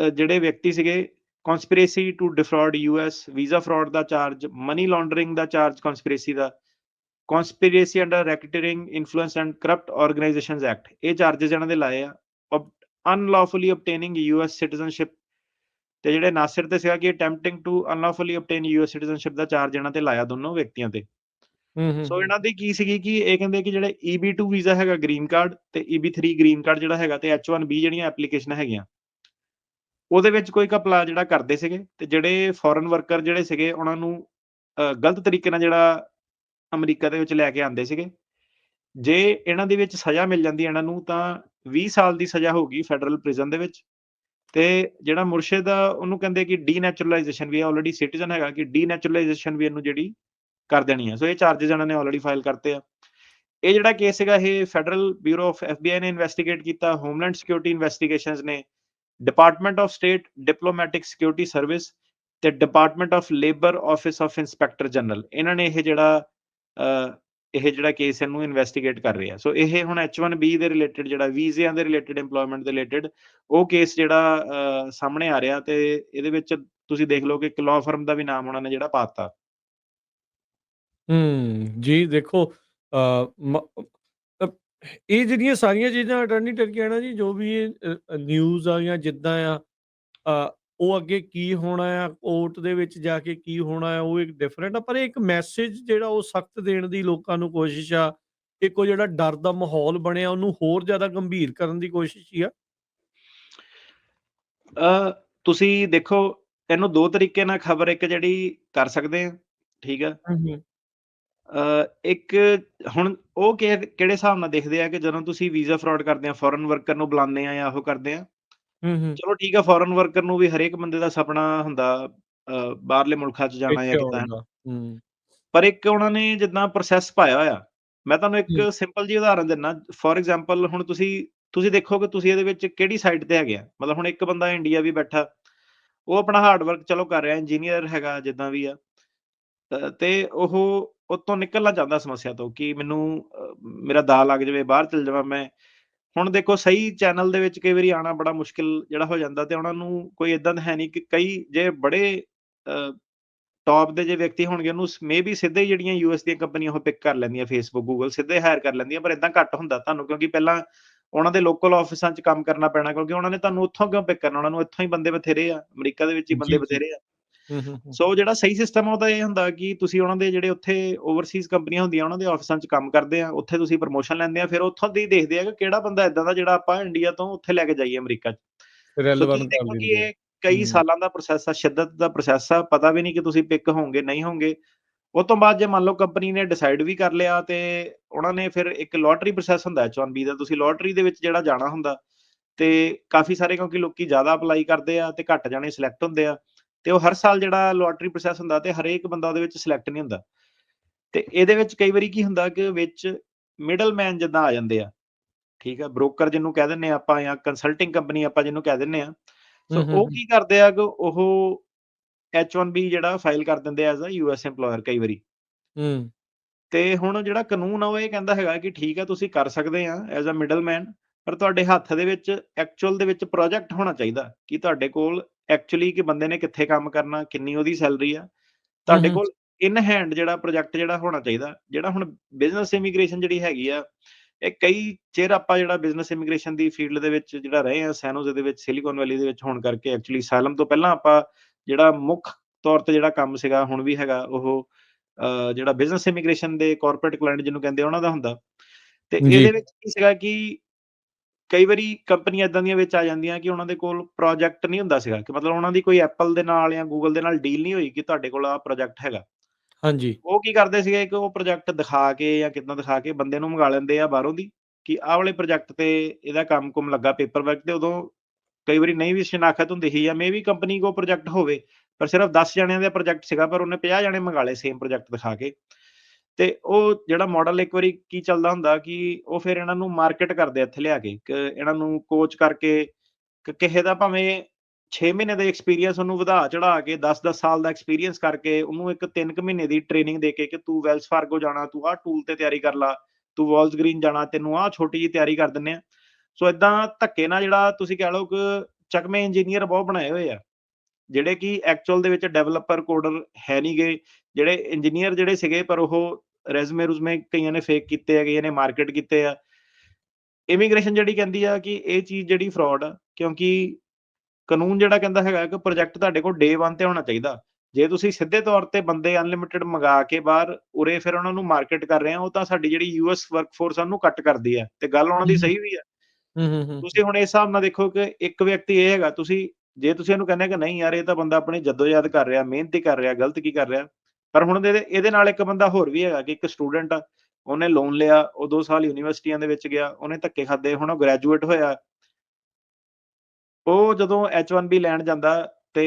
ਜਿਹੜੇ ਵਿਅਕਤੀ ਸੀਗੇ conspiracy to defraud US visa fraud the charge, money laundering ਦਾ charge conspiracy the, conspiracy under racketeering influence and corrupt organisations act ਇਹ ਚਾਰजेस ਇਹਨਾਂ ਦੇ ਲਾਏ ਆ। ਅਨਲੌਫੁਲੀ ਆਬਟੇਨਿੰਗ ਯੂਐਸ ਸਿਟੀਜ਼ਨਸ਼ਿਪ ਤੇ ਜਿਹੜੇ ਨਾਸਿਰ ਤੇ ਸੀਗਾ ਕਿ attempting to unlawfully obtain US citizenship the charge ਇਹਨਾਂ ਤੇ ਲਾਇਆ ਦੋਨੋਂ ਵਿਅਕਤੀਆਂ ਤੇ। ਹੂੰ, ਹੂੰ, ਸੋ। ਇਹਨਾਂ ਦੀ ਕੀ ਸੀਗੀ ਕਿ ਇਹ ਕਹਿੰਦੇ ਕਿ ਜਿਹੜੇ ਈਬੀ2 ਵੀਜ਼ਾ ਹੈਗਾ ਗ੍ਰੀਨ ਕਾਰਡ ਤੇ ਈਬੀ3 ਗ੍ਰੀਨ ਕਾਰਡ ਜਿਹੜਾ ਹੈਗਾ ਤੇ ਐਚ1ਬੀ ਜਿਹੜੀਆਂ ਐਪਲੀਕੇਸ਼ਨਾਂ ਹੈਗੀਆਂ ਉਹਦੇ ਵਿੱਚ ਕੋਈ ਘਪਲਾ ਜਿਹੜਾ ਕਰਦੇ ਸੀਗੇ ਤੇ ਜਿਹੜੇ ਫੋਰਨ ਵਰਕਰ ਜਿਹੜੇ ਸੀਗੇ ਉਹਨਾਂ ਨੂੰ ਗਲਤ ਤਰੀਕੇ ਨਾਲ ਜਿਹੜਾ ਅਮਰੀਕਾ ਦੇ ਵਿੱਚ ਲੈ ਕੇ ਆਂਦੇ ਸੀਗੇ। ਜੇ ਇਹਨਾਂ ਦੇ ਵਿੱਚ ਸਜ਼ਾ ਮਿਲ ਜਾਂਦੀ ਇਹਨਾਂ ਨੂੰ ਤਾਂ 20 ਸਾਲ ਦੀ ਸਜ਼ਾ ਹੋਊਗੀ ਫੈਡਰਲ ਪ੍ਰਿਜ਼ਨ ਦੇ ਵਿੱਚ ਤੇ ਜਿਹੜਾ ਮੁਰਸ਼ਿਦ ਆ ਉਹਨੂੰ ਕਹਿੰਦੇ ਕਿ ਡੀਨੈਚੁਰਲਾਈਜੇਸ਼ਨ ਵੀ ਆਲਰੇਡੀ ਸਿਟੀਜ਼ਨ ਹੈਗਾ ਕਿ ਡੀਨੈਚੁਰਲਾਈਜੇਸ਼ਨ ਵੀ ਇਹਨੂੰ ਜਿਹੜੀ ਕਰ ਦੇਣੀ ਹੈ। ਸੋ ਇਹ ਚਾਰजेस ਇਹਨਾਂ ਨੇ ਆਲਰੇਡੀ ਫਾਈਲ ਕਰਤੇ ਆ। ਇਹ ਜਿਹੜਾ ਕੇਸ ਹੈਗਾ ਇਹ ਫੈਡਰਲ ਬਿਊਰੋ ਆਫ ਐਫਬੀਆਈ ਨੇ ਇਨਵੈਸਟੀਗੇਟ ਕੀਤਾ, ਹੋਮਲੈਂਡ ਸਿਕਿਉਰਿਟੀ ਇਨਵੈਸਟੀਗੇਸ਼ਨਸ ਨੇ, department of state diplomatic security service ਤੇ department of labour office of inspector general ਇਹਨਾਂ ਨੇ ਇਹ ਜਿਹੜਾ ਇਹ ਜਿਹੜਾ ਕੇਸ ਇਹਨੂੰ ਇਨਵੈਸਟੀਗੇਟ ਕਰ ਰਹੇ ਸੋ ਇਹ ਹੁਣ ਐਚ1ਬੀ ਦੇ ਰਿਲੇਟਡ ਜਿਹੜਾ ਵੀਜ਼ਿਆਂ ਦੇ ਰਿਲੇਟਡ ਏਮਪਲੋਇਮੈਂਟ ਦੇ ਰਿਲੇਟਡ ਉਹ ਕੇਸ ਜਿਹੜਾ ਸਾਹਮਣੇ ਆ ਰਿਹਾ ਤੇ ਇਹਦੇ ਵਿੱਚ ਤੁਸੀਂ ਦੇਖ ਲਓ ਕਿ ਇੱਕ ਲਾਅ ਫਰਮ ਦਾ ਵੀ ਨਾਮ ਉਹਨਾਂ ਨੇ ਜਿਹੜਾ ਪਾਤਾ। ਹੂੰ, ਜੀ ਦੇਖੋ ਇਹ ਜਿਹੜੀਆਂ ਸਾਰੀਆਂ ਚੀਜ਼ਾਂ ਅਟਾਰਨੀ ਟਰਕੀ ਨਾ ਜੀ ਜੋ ਵੀ ਨਿਊਜ਼ ਆ ਜਾਂ ਜਿੱਦਾਂ ਆ ਉਹ ਅੱਗੇ ਕੀ ਹੋਣਾ ਆ ਕੋਰਟ ਦੇ ਵਿੱਚ ਜਾ ਕੇ ਕੀ ਹੋਣਾ ਆ ਉਹ ਇੱਕ ਡਿਫਰੈਂਟ ਆ ਪਰ ਇੱਕ ਮੈਸੇਜ ਜਿਹੜਾ ਉਹ ਸਖਤ ਦੇਣ ਦੀ ਲੋਕਾਂ ਨੂੰ ਕੋਸ਼ਿਸ਼ ਆ ਇੱਕ ਉਹ ਜਿਹੜਾ ਡਰ ਦਾ ਮਾਹੌਲ ਬਣਿਆ ਉਹਨੂੰ ਹੋਰ ਜ਼ਿਆਦਾ ਗੰਭੀਰ ਕਰਨ ਦੀ ਕੋਸ਼ਿਸ਼ ਹੀ ਆ ਅ, ਤੁਸੀਂ ਦੇਖੋ ਇਹਨੂੰ 2 ਤਰੀਕੇ ਨਾਲ ਖਬਰ ਇੱਕ ਜਿਹੜੀ ਕਰ ਸਕਦੇ ਆ, ਠੀਕ ਆ। ਇੱਕ ਹੁਣ ਉਹ ਕਿਹੜੇ ਹਿਸਾਬ ਨਾਲ ਦੇਖਦੇ ਆ ਕਿ ਜਦੋਂ ਤੁਸੀਂ ਵੀਜ਼ਾ ਫਰਾਡ ਕਰਦੇ ਆ ਫੋਰਨ ਵਰਕਰ ਨੂੰ ਬੁਲਾਉਂਦੇ ਆ ਜਾਂ ਉਹ ਕਰਦੇ ਆ। ਹੂੰ, ਹੂੰ। ਚਲੋ ਠੀਕ ਆ ਫੋਰਨ ਵਰਕਰ ਨੂੰ ਵੀ ਹਰੇਕ ਬੰਦੇ ਦਾ ਸੁਪਨਾ ਹੁੰਦਾ ਬਾਹਰਲੇ ਮੁਲਕਾਂ 'ਚ ਜਾਣਾ ਜਾਂ ਕਿੱਦਾਂ। ਹੂੰ। ਪਰ ਇੱਕ ਉਹਨਾਂ ਨੇ ਜਿੱਦਾਂ ਪ੍ਰੋਸੈਸ ਪਾਇਆ ਹੋਇਆ। ਮੈਂ ਤੁਹਾਨੂੰ। ਇੱਕ ਸਿੰਪਲ ਜਿਹੀ ਉਦਾਹਰਨ ਦਿੰਨਾ ਫੋਰ ਐਗਜ਼ਾਮਪਲ ਹੁਣ ਤੁਸੀਂ ਤੁਸੀਂ ਦੇਖੋ ਕਿ ਤੁਸੀਂ ਇਹਦੇ ਵਿੱਚ ਕਿਹੜੀ ਸਾਈਡ ਤੇ ਹੈਗੇ ਆ। ਮਤਲਬ ਹੁਣ ਇੱਕ ਬੰਦਾ ਇੰਡੀਆ ਵੀ ਬੈਠਾ, ਉਹ ਆਪਣਾ ਹਾਰਡ ਵਰਕ ਚਲੋ ਕਰ ਰਿਹਾ ਇੰਜੀਨੀਅਰ ਹੈਗਾ ਜਿੱਦਾਂ ਵੀ ਆ। ਤੇ ਉਹ ਉੱਤੋਂ ਨਿਕਲਣਾ ਚਾਹੁੰਦਾ ਸਮੱਸਿਆ ਤੋਂ ਕਿ ਮੈਨੂੰ ਮੇਰਾ ਦਾਅ ਲੱਗ ਜਾਵੇ ਬਾਹਰ ਚਲ ਜਾਵਾਂ ਮੈਂ। ਹੁਣ ਦੇਖੋ ਸਹੀ ਚੈਨਲ ਦੇ ਵਿੱਚ ਕਈ ਵਾਰੀ ਆਉਣਾ ਬੜਾ ਮੁਸ਼ਕਿਲ ਜਿਹੜਾ ਹੋ ਜਾਂਦਾ ਤੇ ਉਹਨਾਂ ਨੂੰ ਕੋਈ ਏਦਾਂ ਦਾ ਹੈ ਨਹੀਂ ਕਿ ਕਈ ਜੇ ਬੜੇ ਟੌਪ ਦੇ ਜੇ ਵਿਅਕਤੀ ਹੋਣਗੇ ਉਹਨੂੰ ਮੇਬੀ ਸਿੱਧੇ ਜਿਹੜੀਆਂ ਯੂਐਸ ਦੀਆਂ ਕੰਪਨੀਆਂ ਉਹ ਪਿਕ ਕਰ ਲੈਂਦੀਆਂ ਫੇਸਬੁੱਕ, ਗੂਗਲ ਸਿੱਧੇ ਹਾਇਰ ਕਰ ਲੈਂਦੀਆਂ ਪਰ ਏਦਾਂ ਘੱਟ ਹੁੰਦਾ ਤੁਹਾਨੂੰ ਕਿਉਂਕਿ ਪਹਿਲਾਂ ਉਹਨਾਂ ਦੇ ਲੋਕਲ ਆਫਿਸਾਂ 'ਚ ਕੰਮ ਕਰਨਾ ਪੈਣਾ ਕਿਉਂਕਿ ਉਹਨਾਂ ਨੇ ਤੁਹਾਨੂੰ ਉੱਥੋਂ ਕਿਉਂ ਪਿਕ ਕਰਨਾ ਉਹਨਾਂ ਨੂੰ ਇੱਥੋਂ ਹੀ ਬੰਦੇ ਬਥੇਰੇ ਆ, ਅਮਰੀਕਾ ਦੇ ਵਿੱਚ ਹੀ ਬੰਦੇ। ਬਥੇਰੇ ਆ। ਸੋ ਜਿਹੜਾ ਸਹੀ ਸਿਸਟਮ ਆ ਉਹਦਾ ਇਹ ਹੁੰਦਾ ਕਿ ਤੁਸੀਂ ਉਹਨਾਂ ਦੇ ਜਿਹੜੇ ਉੱਥੇ ਓਵਰਸੀਜ਼ ਕੰਪਨੀਆਂ ਹੁੰਦੀਆਂ ਉਹਨਾਂ ਦੇ ਆਫਿਸਾਂ 'ਚ ਕੰਮ ਕਰਦੇ ਆ, ਉੱਥੇ ਤੁਸੀਂ ਪ੍ਰਮੋਸ਼ਨ ਲੈਂਦੇ ਆ, ਫਿਰ ਉੱਥੋਂ ਦੀ ਦੇਖਦੇ ਆ ਕਿ ਕਿਹੜਾ ਬੰਦਾ ਏਦਾਂ ਦਾ ਜਿਹੜਾ ਆਪਾਂ ਇੰਡੀਆ ਤੋਂ ਉੱਥੇ ਲੈ ਕੇ ਜਾਈਏ ਅਮਰੀਕਾ 'ਚ। ਰੈਲੇਵੈਂਟ ਕਰ। ਇਹ ਕਈ। ਸਾਲਾਂ ਦਾ ਪ੍ਰੋਸੈਸ ਆ, ਸ਼ਿੱਦਤ ਦਾ ਪ੍ਰੋਸੈਸ ਆ, ਪਤਾ ਵੀ ਨਹੀਂ ਕਿ ਤੁਸੀਂ ਪਿਕ ਹੋਵੋਗੇ, ਨਹੀਂ ਹੋਵੋਗੇ। ਉਹ ਤੋਂ ਬਾਅਦ ਜੇ ਮੰਨ ਲਓ ਕੰਪਨੀ ਨੇ ਡਿਸਾਈਡ ਵੀ ਕਰ ਲਿਆ ਤੇ ਉਹਨਾਂ ਨੇ ਫਿਰ ਇੱਕ ਲੋਟਰੀ ਪ੍ਰੋਸੈਸ ਹੁੰਦਾ H1B ਦਾ, ਤੁਸੀਂ ਲੋਟਰੀ ਦੇ ਵਿੱਚ ਜਿਹੜਾ ਜਾਣਾ ਹੁੰਦਾ ਤੇ ਕਾਫੀ ਸਾਰੇ ਕਿਉਂਕਿ ਲੋਕੀ ਜ਼ਿਆਦਾ ਅਪਲਾਈ ਕਰਦੇ ਆ ਤੇ ਘੱਟ ਜਾਣੇ ਸਿਲੈਕਟ ਹੁੰਦੇ ਆ ਤੇ ਉਹ ਹਰ ਸਾਲ ਜਿਹੜਾ ਲੋਟਰੀ ਪ੍ਰੋਸੈਸ ਹੁੰਦਾ ਤੇ ਹਰੇਕ ਬੰਦਾ ਉਹਦੇ ਵਿੱਚ ਸਿਲੈਕਟ ਨਹੀਂ ਹੁੰਦਾ। ਤੇ ਇਹਦੇ ਵਿੱਚ ਕਈ ਵਾਰੀ ਕੀ ਹੁੰਦਾ ਕਿ ਵਿੱਚ ਮਿਡਲਮੈਨ ਜਿੱਦਾਂ ਆ ਜਾਂਦੇ ਆ, ਠੀਕ ਆ, ਬ੍ਰੋਕਰ ਜਿਹਨੂੰ ਕਹਿ ਆ ਆਪਾਂ ਜਾਂ ਕੰਸਲਟਿੰਗ ਕੰਪਨੀ ਆਪਾਂ ਜਿਹਨੂੰ ਕਹਿ ਦਿੰਦੇ ਆ। ਸੋ ਉਹ। ਕੀ ਕਰਦੇ ਆ ਕਿ ਉਹ H1B ਜਿਹੜਾ ਫਾਈਲ ਕਰ ਦਿੰਦੇ ਐਜ਼ ਅ ਯੂਐਸ ਐਮਪਲੋਇਰ ਕਈ ਵਾਰੀ। ਹੂੰ। ਤੇ ਹੁਣ ਜਿਹੜਾ ਕਾਨੂੰਨ ਆ ਉਹ ਇਹ ਕਹਿੰਦਾ ਹੈਗਾ ਕਿ ਠੀਕ ਆ ਤੁਸੀਂ ਕਰ ਸਕਦੇ ਆ ਐਜ਼ ਅ ਮਿਡਲਮੈਨ ਪਰ ਤੁਹਾਡੇ ਹੱਥ ਦੇ ਵਿੱਚ ਐਕਚੁਅਲ ਦੇ ਵਿੱਚ ਪ੍ਰੋਜੈਕਟ ਹੋਣਾ ਚਾਹੀਦਾ ਕਿ ਤੁਹਾਡੇ ਕੋਲ ਐਕਚੁਅਲੀ ਕਿ ਬੰਦੇ ਨੇ ਕਿੱਥੇ ਕੰਮ ਕਰਨਾ, ਕਿੰਨੀ ਉਹਦੀ ਸੈਲਰੀ ਆ। ਤੁਹਾਡੇ। ਕੋਲ ਇਨ ਹੈਂਡ ਜਿਹੜਾ ਪ੍ਰੋਜੈਕਟ ਜਿਹੜਾ ਹੋਣਾ ਚਾਹੀਦਾ। ਜਿਹੜਾ ਹੁਣ ਬਿਜ਼ਨਸ ਇਮੀਗ੍ਰੇਸ਼ਨ ਜਿਹੜੀ ਹੈਗੀ ਆ, ਇਹ ਕਈ ਚਿਰ ਆਪਾਂ ਜਿਹੜਾ ਬਿਜ਼ਨਸ ਇਮੀਗ੍ਰੇਸ਼ਨ ਦੀ ਫੀਲਡ ਦੇ ਵਿੱਚ ਜਿਹੜਾ ਰਹੇ ਆ ਸੈਨੋਜ਼ੇ ਦੇ ਵਿੱਚ, ਸਿਲੀਕਨ ਵੈਲੀ ਦੇ ਵਿੱਚ ਹੋਣ ਕਰਕੇ ਐਕਚੁਅਲੀ ਅਸਾਈਲਮ ਤੋਂ ਪਹਿਲਾਂ ਆਪਾਂ ਜਿਹੜਾ ਮੁੱਖ ਤੌਰ ਤੇ ਜਿਹੜਾ ਕੰਮ ਸੀਗਾ ਹੁਣ ਵੀ ਹੈਗਾ ਉਹ ਜਿਹੜਾ ਬਿਜ਼ਨਸ ਇਮੀਗ੍ਰੇਸ਼ਨ ਦੇ ਕਾਰਪੋਰੇਟ ਕਲਾਇੰਟ ਜਿਹਨੂੰ ਕਹਿੰਦੇ ਉਹਨਾਂ ਦਾ ਹੁੰਦਾ। ਤੇ। ਇਹਦੇ ਵਿੱਚ ਕੀ ਸੀਗਾ ਕਿ ਕਈ ਵਾਰੀ ਕੰਪਨੀਆਂ ਏਦਾਂ ਦੀਆਂ ਵਿੱਚ ਆ ਜਾਂਦੀਆਂ ਕਿ ਉਹਨਾਂ ਦੇ ਕੋਲ ਪ੍ਰੋਜੈਕਟ ਨਹੀਂ ਹੁੰਦਾ ਸੀਗਾ ਕਿ ਮਤਲਬ ਉਹਨਾਂ ਦੀ ਕੋਈ ਐਪਲ ਦੇ ਨਾਲ ਜਾਂ ਗੂਗਲ ਦੇ ਨਾਲ ਡੀਲ ਨਹੀਂ ਹੋਈ ਕਿ ਤੁਹਾਡੇ ਕੋਲ ਆਹ ਪ੍ਰੋਜੈਕਟ ਹੈਗਾ। ਹਾਂਜੀ। ਉਹ ਕੀ ਕਰਦੇ ਸੀਗੇ ਕਿ ਉਹ ਪ੍ਰੋਜੈਕਟ ਦਿਖਾ ਕੇ ਜਾਂ ਕਿੱਦਾਂ ਦਿਖਾ ਕੇ ਬੰਦੇ ਨੂੰ ਮੰਗਾ ਲੈਂਦੇ ਆ ਬਾਹਰੋਂ ਦੀ ਕਿ ਆਹ ਵਾਲੇ ਪ੍ਰੋਜੈਕਟ ਤੇ ਇਹਦਾ ਕੰਮ-ਕੁਮ ਲੱਗਾ ਪੇਪਰ ਵਰਕ ਤੇ ਉਦੋਂ ਕਈ ਵਾਰੀ ਨਹੀਂ ਵੀ ਸ਼ਨਾਖਤ ਹੁੰਦੀ ਸੀ ਜਾਂ ਮੇਬੀ ਕੰਪਨੀ ਕੋਲ ਪ੍ਰੋਜੈਕਟ ਹੋਵੇ ਪਰ ਸਿਰਫ 10 ਜਣਿਆਂ ਦਾ ਪ੍ਰੋਜੈਕਟ ਸੀਗਾ ਪਰ ਉਹਨੇ 50 ਜਣੇ ਮੰਗਾ ਲਏ ਸੇਮ ਪ੍ਰੋਜੈਕਟ ਦਿਖਾ ਕੇ। ਤੇ ਉਹ ਜਿਹੜਾ ਮਾਡਲ ਇੱਕ ਵਾਰੀ ਕੀ ਚੱਲਦਾ ਹੁੰਦਾ ਕਿ ਉਹ ਫਿਰ ਇਹਨਾਂ ਨੂੰ ਮਾਰਕੀਟ ਕਰਦੇ ਇੱਥੇ ਲਿਆ ਕੇ ਕਿ ਇਹਨਾਂ ਨੂੰ ਕੋਚ ਕਰਕੇ ਕਿਸੇ ਦਾ ਭਾਵੇਂ 6 ਮਹੀਨੇ ਦਾ ਐਕਸਪੀਰੀਅੰਸ ਉਹਨੂੰ ਵਧਾ ਚੜਾ ਕੇ 10-10 ਸਾਲ ਦਾ ਐਕਸਪੀਰੀਅੰਸ ਕਰਕੇ ਉਹਨੂੰ ਇੱਕ 3 ਕੁ ਮਹੀਨੇ ਦੀ ਟ੍ਰੇਨਿੰਗ ਦੇ ਕੇ ਕਿ ਤੂੰ ਵੈਲਸ ਫਾਰਗੋ ਜਾਣਾ, ਤੂੰ ਆਹ ਟੂਲ ਤੇ ਤਿਆਰੀ ਕਰ ਲਾ, ਤੂੰ ਵਾਲਸ ਗ੍ਰੀਨ ਜਾਣਾ, ਤੈਨੂੰ ਆਹ ਛੋਟੀ ਜਿਹੀ ਤਿਆਰੀ ਕਰ ਦਿੰਨੇ ਆ। ਸੋ ਏਦਾਂ ਧੱਕੇ ਨਾਲ ਜਿਹੜਾ ਤੁਸੀਂ ਕਹਿ ਲਓ ਕਿ ਚਕਮੇ ਇੰਜੀਨੀਅਰ ਬਹੁਤ ਬਣਾਏ ਹੋਏ ਆ। ਜਿਹੜੇ ਕਿ ਐਕਚੁਅਲ ਦੇ ਵਿੱਚ ਡਿਵੈਲਪਰ, ਕੋਡਰ ਹੈ ਨੀ ਗੇ। ਜਿਹੜੇ ਇੰਜੀਨੀਅਰ ਜਿਹੜੇ ਸੀਗੇ ਪਰ ਉਹ ਰੈਜ਼ੂਮੇ ਰੁਜ਼ਮੇ ਕਈਆਂ ਨੇ ਫੇਕ ਕੀਤੇ ਆ, ਕਈਆਂ ਨੇ ਮਾਰਕੀਟ ਕੀਤੇ ਆ। ਇਮੀਗ੍ਰੇਸ਼ਨ ਜਿਹੜੀ ਕਹਿੰਦੀ ਆ ਕਿ ਇਹ ਚੀਜ਼ ਜਿਹੜੀ ਫਰਾਡ ਆ ਕਿਉਂਕਿ ਕਾਨੂੰਨ ਜਿਹੜਾ ਕਹਿੰਦਾ ਹੈਗਾ ਕਿ ਪ੍ਰੋਜੈਕਟ ਤੁਹਾਡੇ ਕੋਲ ਡੇ 1 ਤੇ ਹੋਣਾ ਚਾਹੀਦਾ। ਜੇ ਤੁਸੀਂ ਸਿੱਧੇ ਤੌਰ ਤੇ ਬੰਦੇ ਅਨਲਿਮਿਟਿਡ ਮੰਗਾ ਕੇ ਬਾਹਰ ਉਰੇ ਫਿਰ ਉਹਨਾਂ ਨੂੰ ਮਾਰਕੀਟ ਕਰ ਰਹੇ ਆ, ਉਹ ਤਾਂ ਸਾਡੀ ਜਿਹੜੀ ਯੂਐਸ ਵਰਕਫੋਰਸ ਉਹਨੂੰ ਕੱਟ ਕਰਦੀ ਆ ਤੇ ਗੱਲ ਉਹਨਾਂ ਦੀ। ਸਹੀ ਵੀ ਆ। ਹੂੰ, ਹੂੰ, ਹੂੰ। ਤੁਸੀਂ ਹੁਣ ਇਸ ਹਿਸਾਬ ਨਾਲ ਦੇਖੋ ਕਿ ਇੱਕ ਵਿਅਕਤੀ ਇਹ ਹੈਗਾ ਤੁਸੀਂ ਜੇ ਤੁਸੀਂ ਉਹਨੂੰ ਕਹਿੰਦੇ ਕਿ ਨਹੀਂ ਯਾਰ ਇਹ ਤਾਂ ਬੰਦਾ ਆਪਣੀ ਜੱਦੋ-ਜਹਿਦ ਕਰ ਰਿਹਾ, ਮਿਹਨਤ ਹੀ ਕਰ ਰਿਹਾ, ਗਲਤ ਕੀ ਕਰ ਰਿਹਾ। ਪਰ ਹੁਣ ਇਹਦੇ ਇਹਦੇ ਨਾਲ ਇੱਕ ਬੰਦਾ ਹੋਰ ਵੀ ਹੈਗਾ ਕਿ ਇੱਕ ਸਟੂਡੈਂਟ ਆ, ਉਹਨੇ ਲੋਨ ਲਿਆ, ਉਹ 2 ਸਾਲ ਯੂਨੀਵਰਸਿਟੀਆਂ ਦੇ ਵਿੱਚ ਗਿਆ, ਉਹਨੇ ਧੱਕੇ ਖਾਧੇ, ਹੁਣ ਉਹ ਗ੍ਰੈਜੂਏਟ ਹੋਇਆ। ਉਹ ਜਦੋਂ H1B ਲੈਣ ਜਾਂਦਾ ਤੇ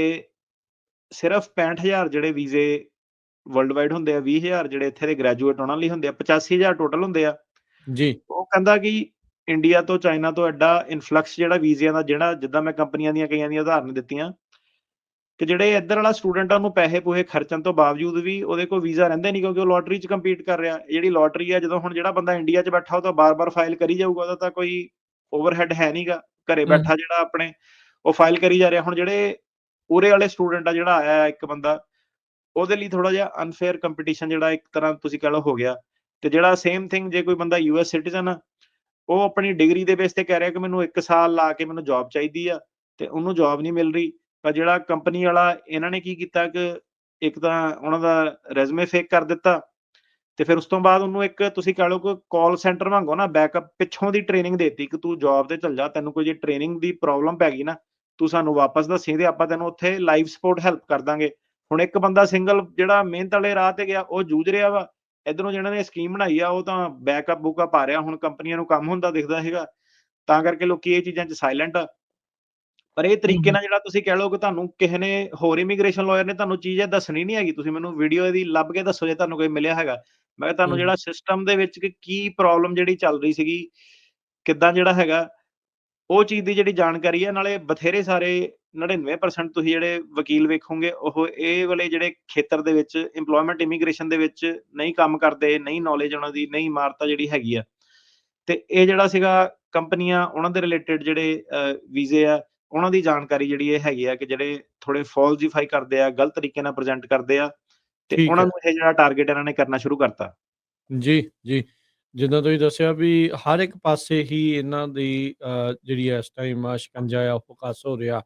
ਸਿਰਫ 65,000 ਜਿਹੜੇ ਵੀਜ਼ੇ ਵਰਲਡ ਵਾਈਡ ਹੁੰਦੇ ਆ, 20,000 ਜਿਹੜੇ ਇੱਥੇ ਦੇ ਗ੍ਰੈਜੂਏਟ ਉਹਨਾਂ ਲਈ ਹੁੰਦੇ ਆ, 85,000 ਟੋਟਲ ਹੁੰਦੇ ਆ। ਜੀ। ਉਹ ਕਹਿੰਦਾ ਕਿ ਇੰਡੀਆ ਤੋਂ, ਚਾਈਨਾ ਤੋਂ ਐਡਾ ਇਨਫਲਕਸ ਜਿਹੜਾ ਵੀਜ਼ਿਆਂ ਦਾ ਜਿਹੜਾ ਜਿੱਦਾਂ ਮੈਂ ਕੰਪਨੀਆਂ ਦੀਆਂ ਕਈਆਂ ਦੀਆਂ ਉਦਾਹਰਨ ਦਿੱਤੀਆਂ ਕਿ ਜਿਹੜੇ ਇੱਧਰ ਵਾਲਾ ਸਟੂਡੈਂਟ ਆ ਉਹਨੂੰ ਪੈਸੇ-ਪੂਸੇ ਖਰਚਣ ਤੋਂ ਬਾਵਜੂਦ ਵੀ ਉਹਦੇ ਕੋਲ ਵੀਜ਼ਾ ਰਹਿੰਦਾ ਨਹੀਂ ਕਿਉਂਕਿ ਉਹ ਲੋਟਰੀ 'ਚ ਕੰਪੀਟ ਕਰ ਰਿਹਾ। ਜਿਹੜੀ ਲੋਟਰੀ ਆ ਜਦੋਂ ਹੁਣ ਜਿਹੜਾ ਬੰਦਾ ਇੰਡੀਆ 'ਚ ਬੈਠਾ ਉਹ ਤਾਂ ਬਾਰ-ਬਾਰ ਫਾਈਲ ਕਰੀ ਜਾਊਗਾ, ਉਹਦਾ ਤਾਂ ਕੋਈ ਓਵਰਹੈਡ ਹੈ ਨੀਗਾ। ਘਰੇ। ਬੈਠਾ ਜਿਹੜਾ ਆਪਣੇ ਉਹ ਫਾਈਲ ਕਰੀ ਜਾ ਰਿਹਾ। ਹੁਣ ਜਿਹੜੇ ਉਰੇ ਵਾਲੇ ਸਟੂਡੈਂਟ ਆ ਜਿਹੜਾ ਆਇਆ ਇੱਕ ਬੰਦਾ, ਉਹਦੇ ਲਈ ਥੋੜਾ ਜਿਹਾ ਅਨਫੇਅਰ ਕੰਪੀਟੀਸ਼ਨ ਜਿਹੜਾ ਇੱਕ ਤਰ੍ਹਾਂ ਤੁਸੀਂ ਕਹਿ ਲਓ ਹੋ ਗਿਆ ਤੇ ਜਿਹੜਾ ਸੇਮ ਥਿੰਗ ਜੇ ਕੋਈ ਬੰਦਾ ਯੂਐਸ ਸਿਟੀਜ਼ਨ ਆ, ਉਹ ਆਪਣੀ ਡਿਗਰੀ ਦੇ ਬੇਸ ਤੇ ਕਹਿ ਰਿਹਾ ਕਿ ਮੈਨੂੰ 1 ਸਾਲ ਲਾ ਕੇ ਮੈਨੂੰ ਜੌਬ ਚਾਹੀਦੀ ਆ ਤੇ ਉਹਨੂੰ ਜੌਬ ਨਹੀਂ ਮਿਲ ਰਹੀ। ਪਰ ਜਿਹੜਾ ਕੰਪਨੀ ਵਾਲਾ ਇਹਨਾਂ ਨੇ ਕੀ ਕੀਤਾ ਕਿ ਇੱਕ ਤਾਂ ਉਹਨਾਂ ਦਾ ਰੈਜ਼ਮੇ ਫੇਕ ਕਰ ਦਿੱਤਾ ਤੇ ਫਿਰ ਉਸ ਤੋਂ ਬਾਅਦ ਉਹਨੂੰ ਇੱਕ ਤੁਸੀਂ ਕਹਿ ਲਓ ਕਿ ਕਾਲ ਸੈਂਟਰ ਵਾਂਗੋ ਨਾ ਬੈਕਅਪ ਪਿੱਛੋਂ ਦੀ ਟ੍ਰੇਨਿੰਗ ਦੇਤੀ ਕਿ ਤੂੰ ਜੌਬ ਤੇ ਚੱਲ ਜਾ, ਤੈਨੂੰ ਕੋਈ ਜੇ ਟ੍ਰੇਨਿੰਗ ਦੀ ਪ੍ਰੋਬਲਮ ਪੈ ਗਈ ਨਾ, ਤੂੰ ਸਾਨੂੰ ਵਾਪਸ ਦੱਸੀ ਤੇ ਆਪਾਂ ਤੈਨੂੰ ਉੱਥੇ ਲਾਈਵ ਸਪੋਰਟ ਹੈਲਪ ਕਰ ਦਾਂਗੇ। ਹੁਣ ਇੱਕ ਬੰਦਾ ਸਿੰਗਲ ਜਿਹੜਾ ਮਿਹਨਤ ਵਾਲੇ ਰਾਹ ਤੇ ਗਿਆ, ਉਹ ਜੂਝ ਰਿਹਾ ਵਾ। ਇੱਧਰੋਂ ਜਿਹਨਾਂ ਨੇ ਸਕੀਮ ਬਣਾਈ ਆ, ਉਹ ਤਾਂ ਬੈਕਅਪ ਬੂਕਅਪ ਆ ਰਿਹਾ। ਹੁਣ ਕੰਪਨੀਆਂ ਨੂੰ ਕੰਮ ਹੁੰਦਾ ਦਿਖਦਾ ਹੈਗਾ। ਤਾਂ ਕਰਕੇ ਲੋਕੀ ਇਹ ਚੀਜ਼ਾਂ 'ਚ ਸਾਇਲੈਂਟ ਆ। ਪਰ ਇਹ ਤਰੀਕੇ। ਨਾਲ ਜਿਹੜਾ ਤੁਸੀਂ ਕਹਿ ਲਓ ਕਿ ਤੁਹਾਨੂੰ ਕਿਸੇ ਨੇ ਹੋਰ ਇਮੀਗ੍ਰੇਸ਼ਨ ਲਾਇਰ ਨੇ ਤੁਹਾਨੂੰ ਚੀਜ਼ ਇਹ ਦੱਸਣੀ ਨਹੀਂ ਹੈਗੀ। ਤੁਸੀਂ ਮੈਨੂੰ ਵੀਡੀਓ ਇਹਦੀ ਲੱਭ ਕੇ ਦੱਸੋ ਜੇ ਤੁਹਾਨੂੰ ਕੋਈ ਮਿਲਿਆ ਹੈਗਾ। ਮੈਂ ਤੁਹਾਨੂੰ। ਜਿਹੜਾ ਸਿਸਟਮ ਦੇ ਵਿੱਚ ਕੀ ਪ੍ਰੋਬਲਮ ਜਿਹੜੀ ਚੱਲ ਰਹੀ ਸੀਗੀ, ਕਿੱਦਾਂ ਜਿਹੜਾ ਹੈਗਾ, ਉਹ ਚੀਜ਼ ਦੀ ਜਿਹੜੀ ਜਾਣਕਾਰੀ ਆ ਨਾਲੇ ਬਥੇਰੇ ਸਾਰੇ 99% ਤੁਸੀਂ ਜਿਹੜੇ ਵਕੀਲ ਵੇਖੋਗੇ ਉਹ ਇਹ ਵਾਲੇ ਜਿਹੜੇ ਖੇਤਰ ਦੇ ਵਿੱਚ ਇੰਪਲੋਇਮੈਂਟ ਇਮੀਗ੍ਰੇਸ਼ਨ ਦੇ ਵਿੱਚ ਨਹੀਂ ਕੰਮ ਕਰਦੇ, ਨਹੀਂ ਨੌਲੇਜ ਉਹਨਾਂ ਦੀ, ਨਹੀਂ ਇਮਾਰਤਾਂ ਜਿਹੜੀ ਹੈਗੀ ਆ। ਤੇ ਇਹ ਜਿਹੜਾ ਸੀਗਾ ਕੰਪਨੀਆਂ ਉਹਨਾਂ ਦੇ ਰਿਲੇਟਡ ਜਿਹੜੇ ਵੀਜ਼ੇ ਆ, ਉਹਨਾਂ ਦੀ ਜਾਣਕਾਰੀ ਜਿਹੜੀ ਇਹ ਹੈਗੀ ਆ ਕਿ ਜਿਹੜੇ ਥੋੜੇ ਫਾਲਸੀਫਾਈ ਕਰਦੇ ਆ, ਗਲਤ ਤਰੀਕੇ ਨਾਲ ਪ੍ਰੈਜ਼ੈਂਟ ਕਰਦੇ ਆ ਤੇ ਉਹਨਾਂ ਹੈ। ਨੂੰ ਇਹ ਜਿਹੜਾ ਟਾਰਗੇਟ ਇਹਨਾਂ ਨੇ ਕਰਨਾ ਸ਼ੁਰੂ ਕਰਤਾ। ਜੀ, ਜੀ। ਜਿੱਦਾਂ ਤੁਸੀਂ ਦੱਸਿਆ ਵੀ ਹਰ ਇੱਕ ਪਾਸੇ ਹੀ ਇਹਨਾਂ ਦੀ ਅ, ਜਿਹੜੀ ਇਸ ਟਾਈਮ ਆ ਸ਼ਿਕੰਜਾ ਆ ਉਹ ਕੱਸ ਹੋ ਰਿਹਾ।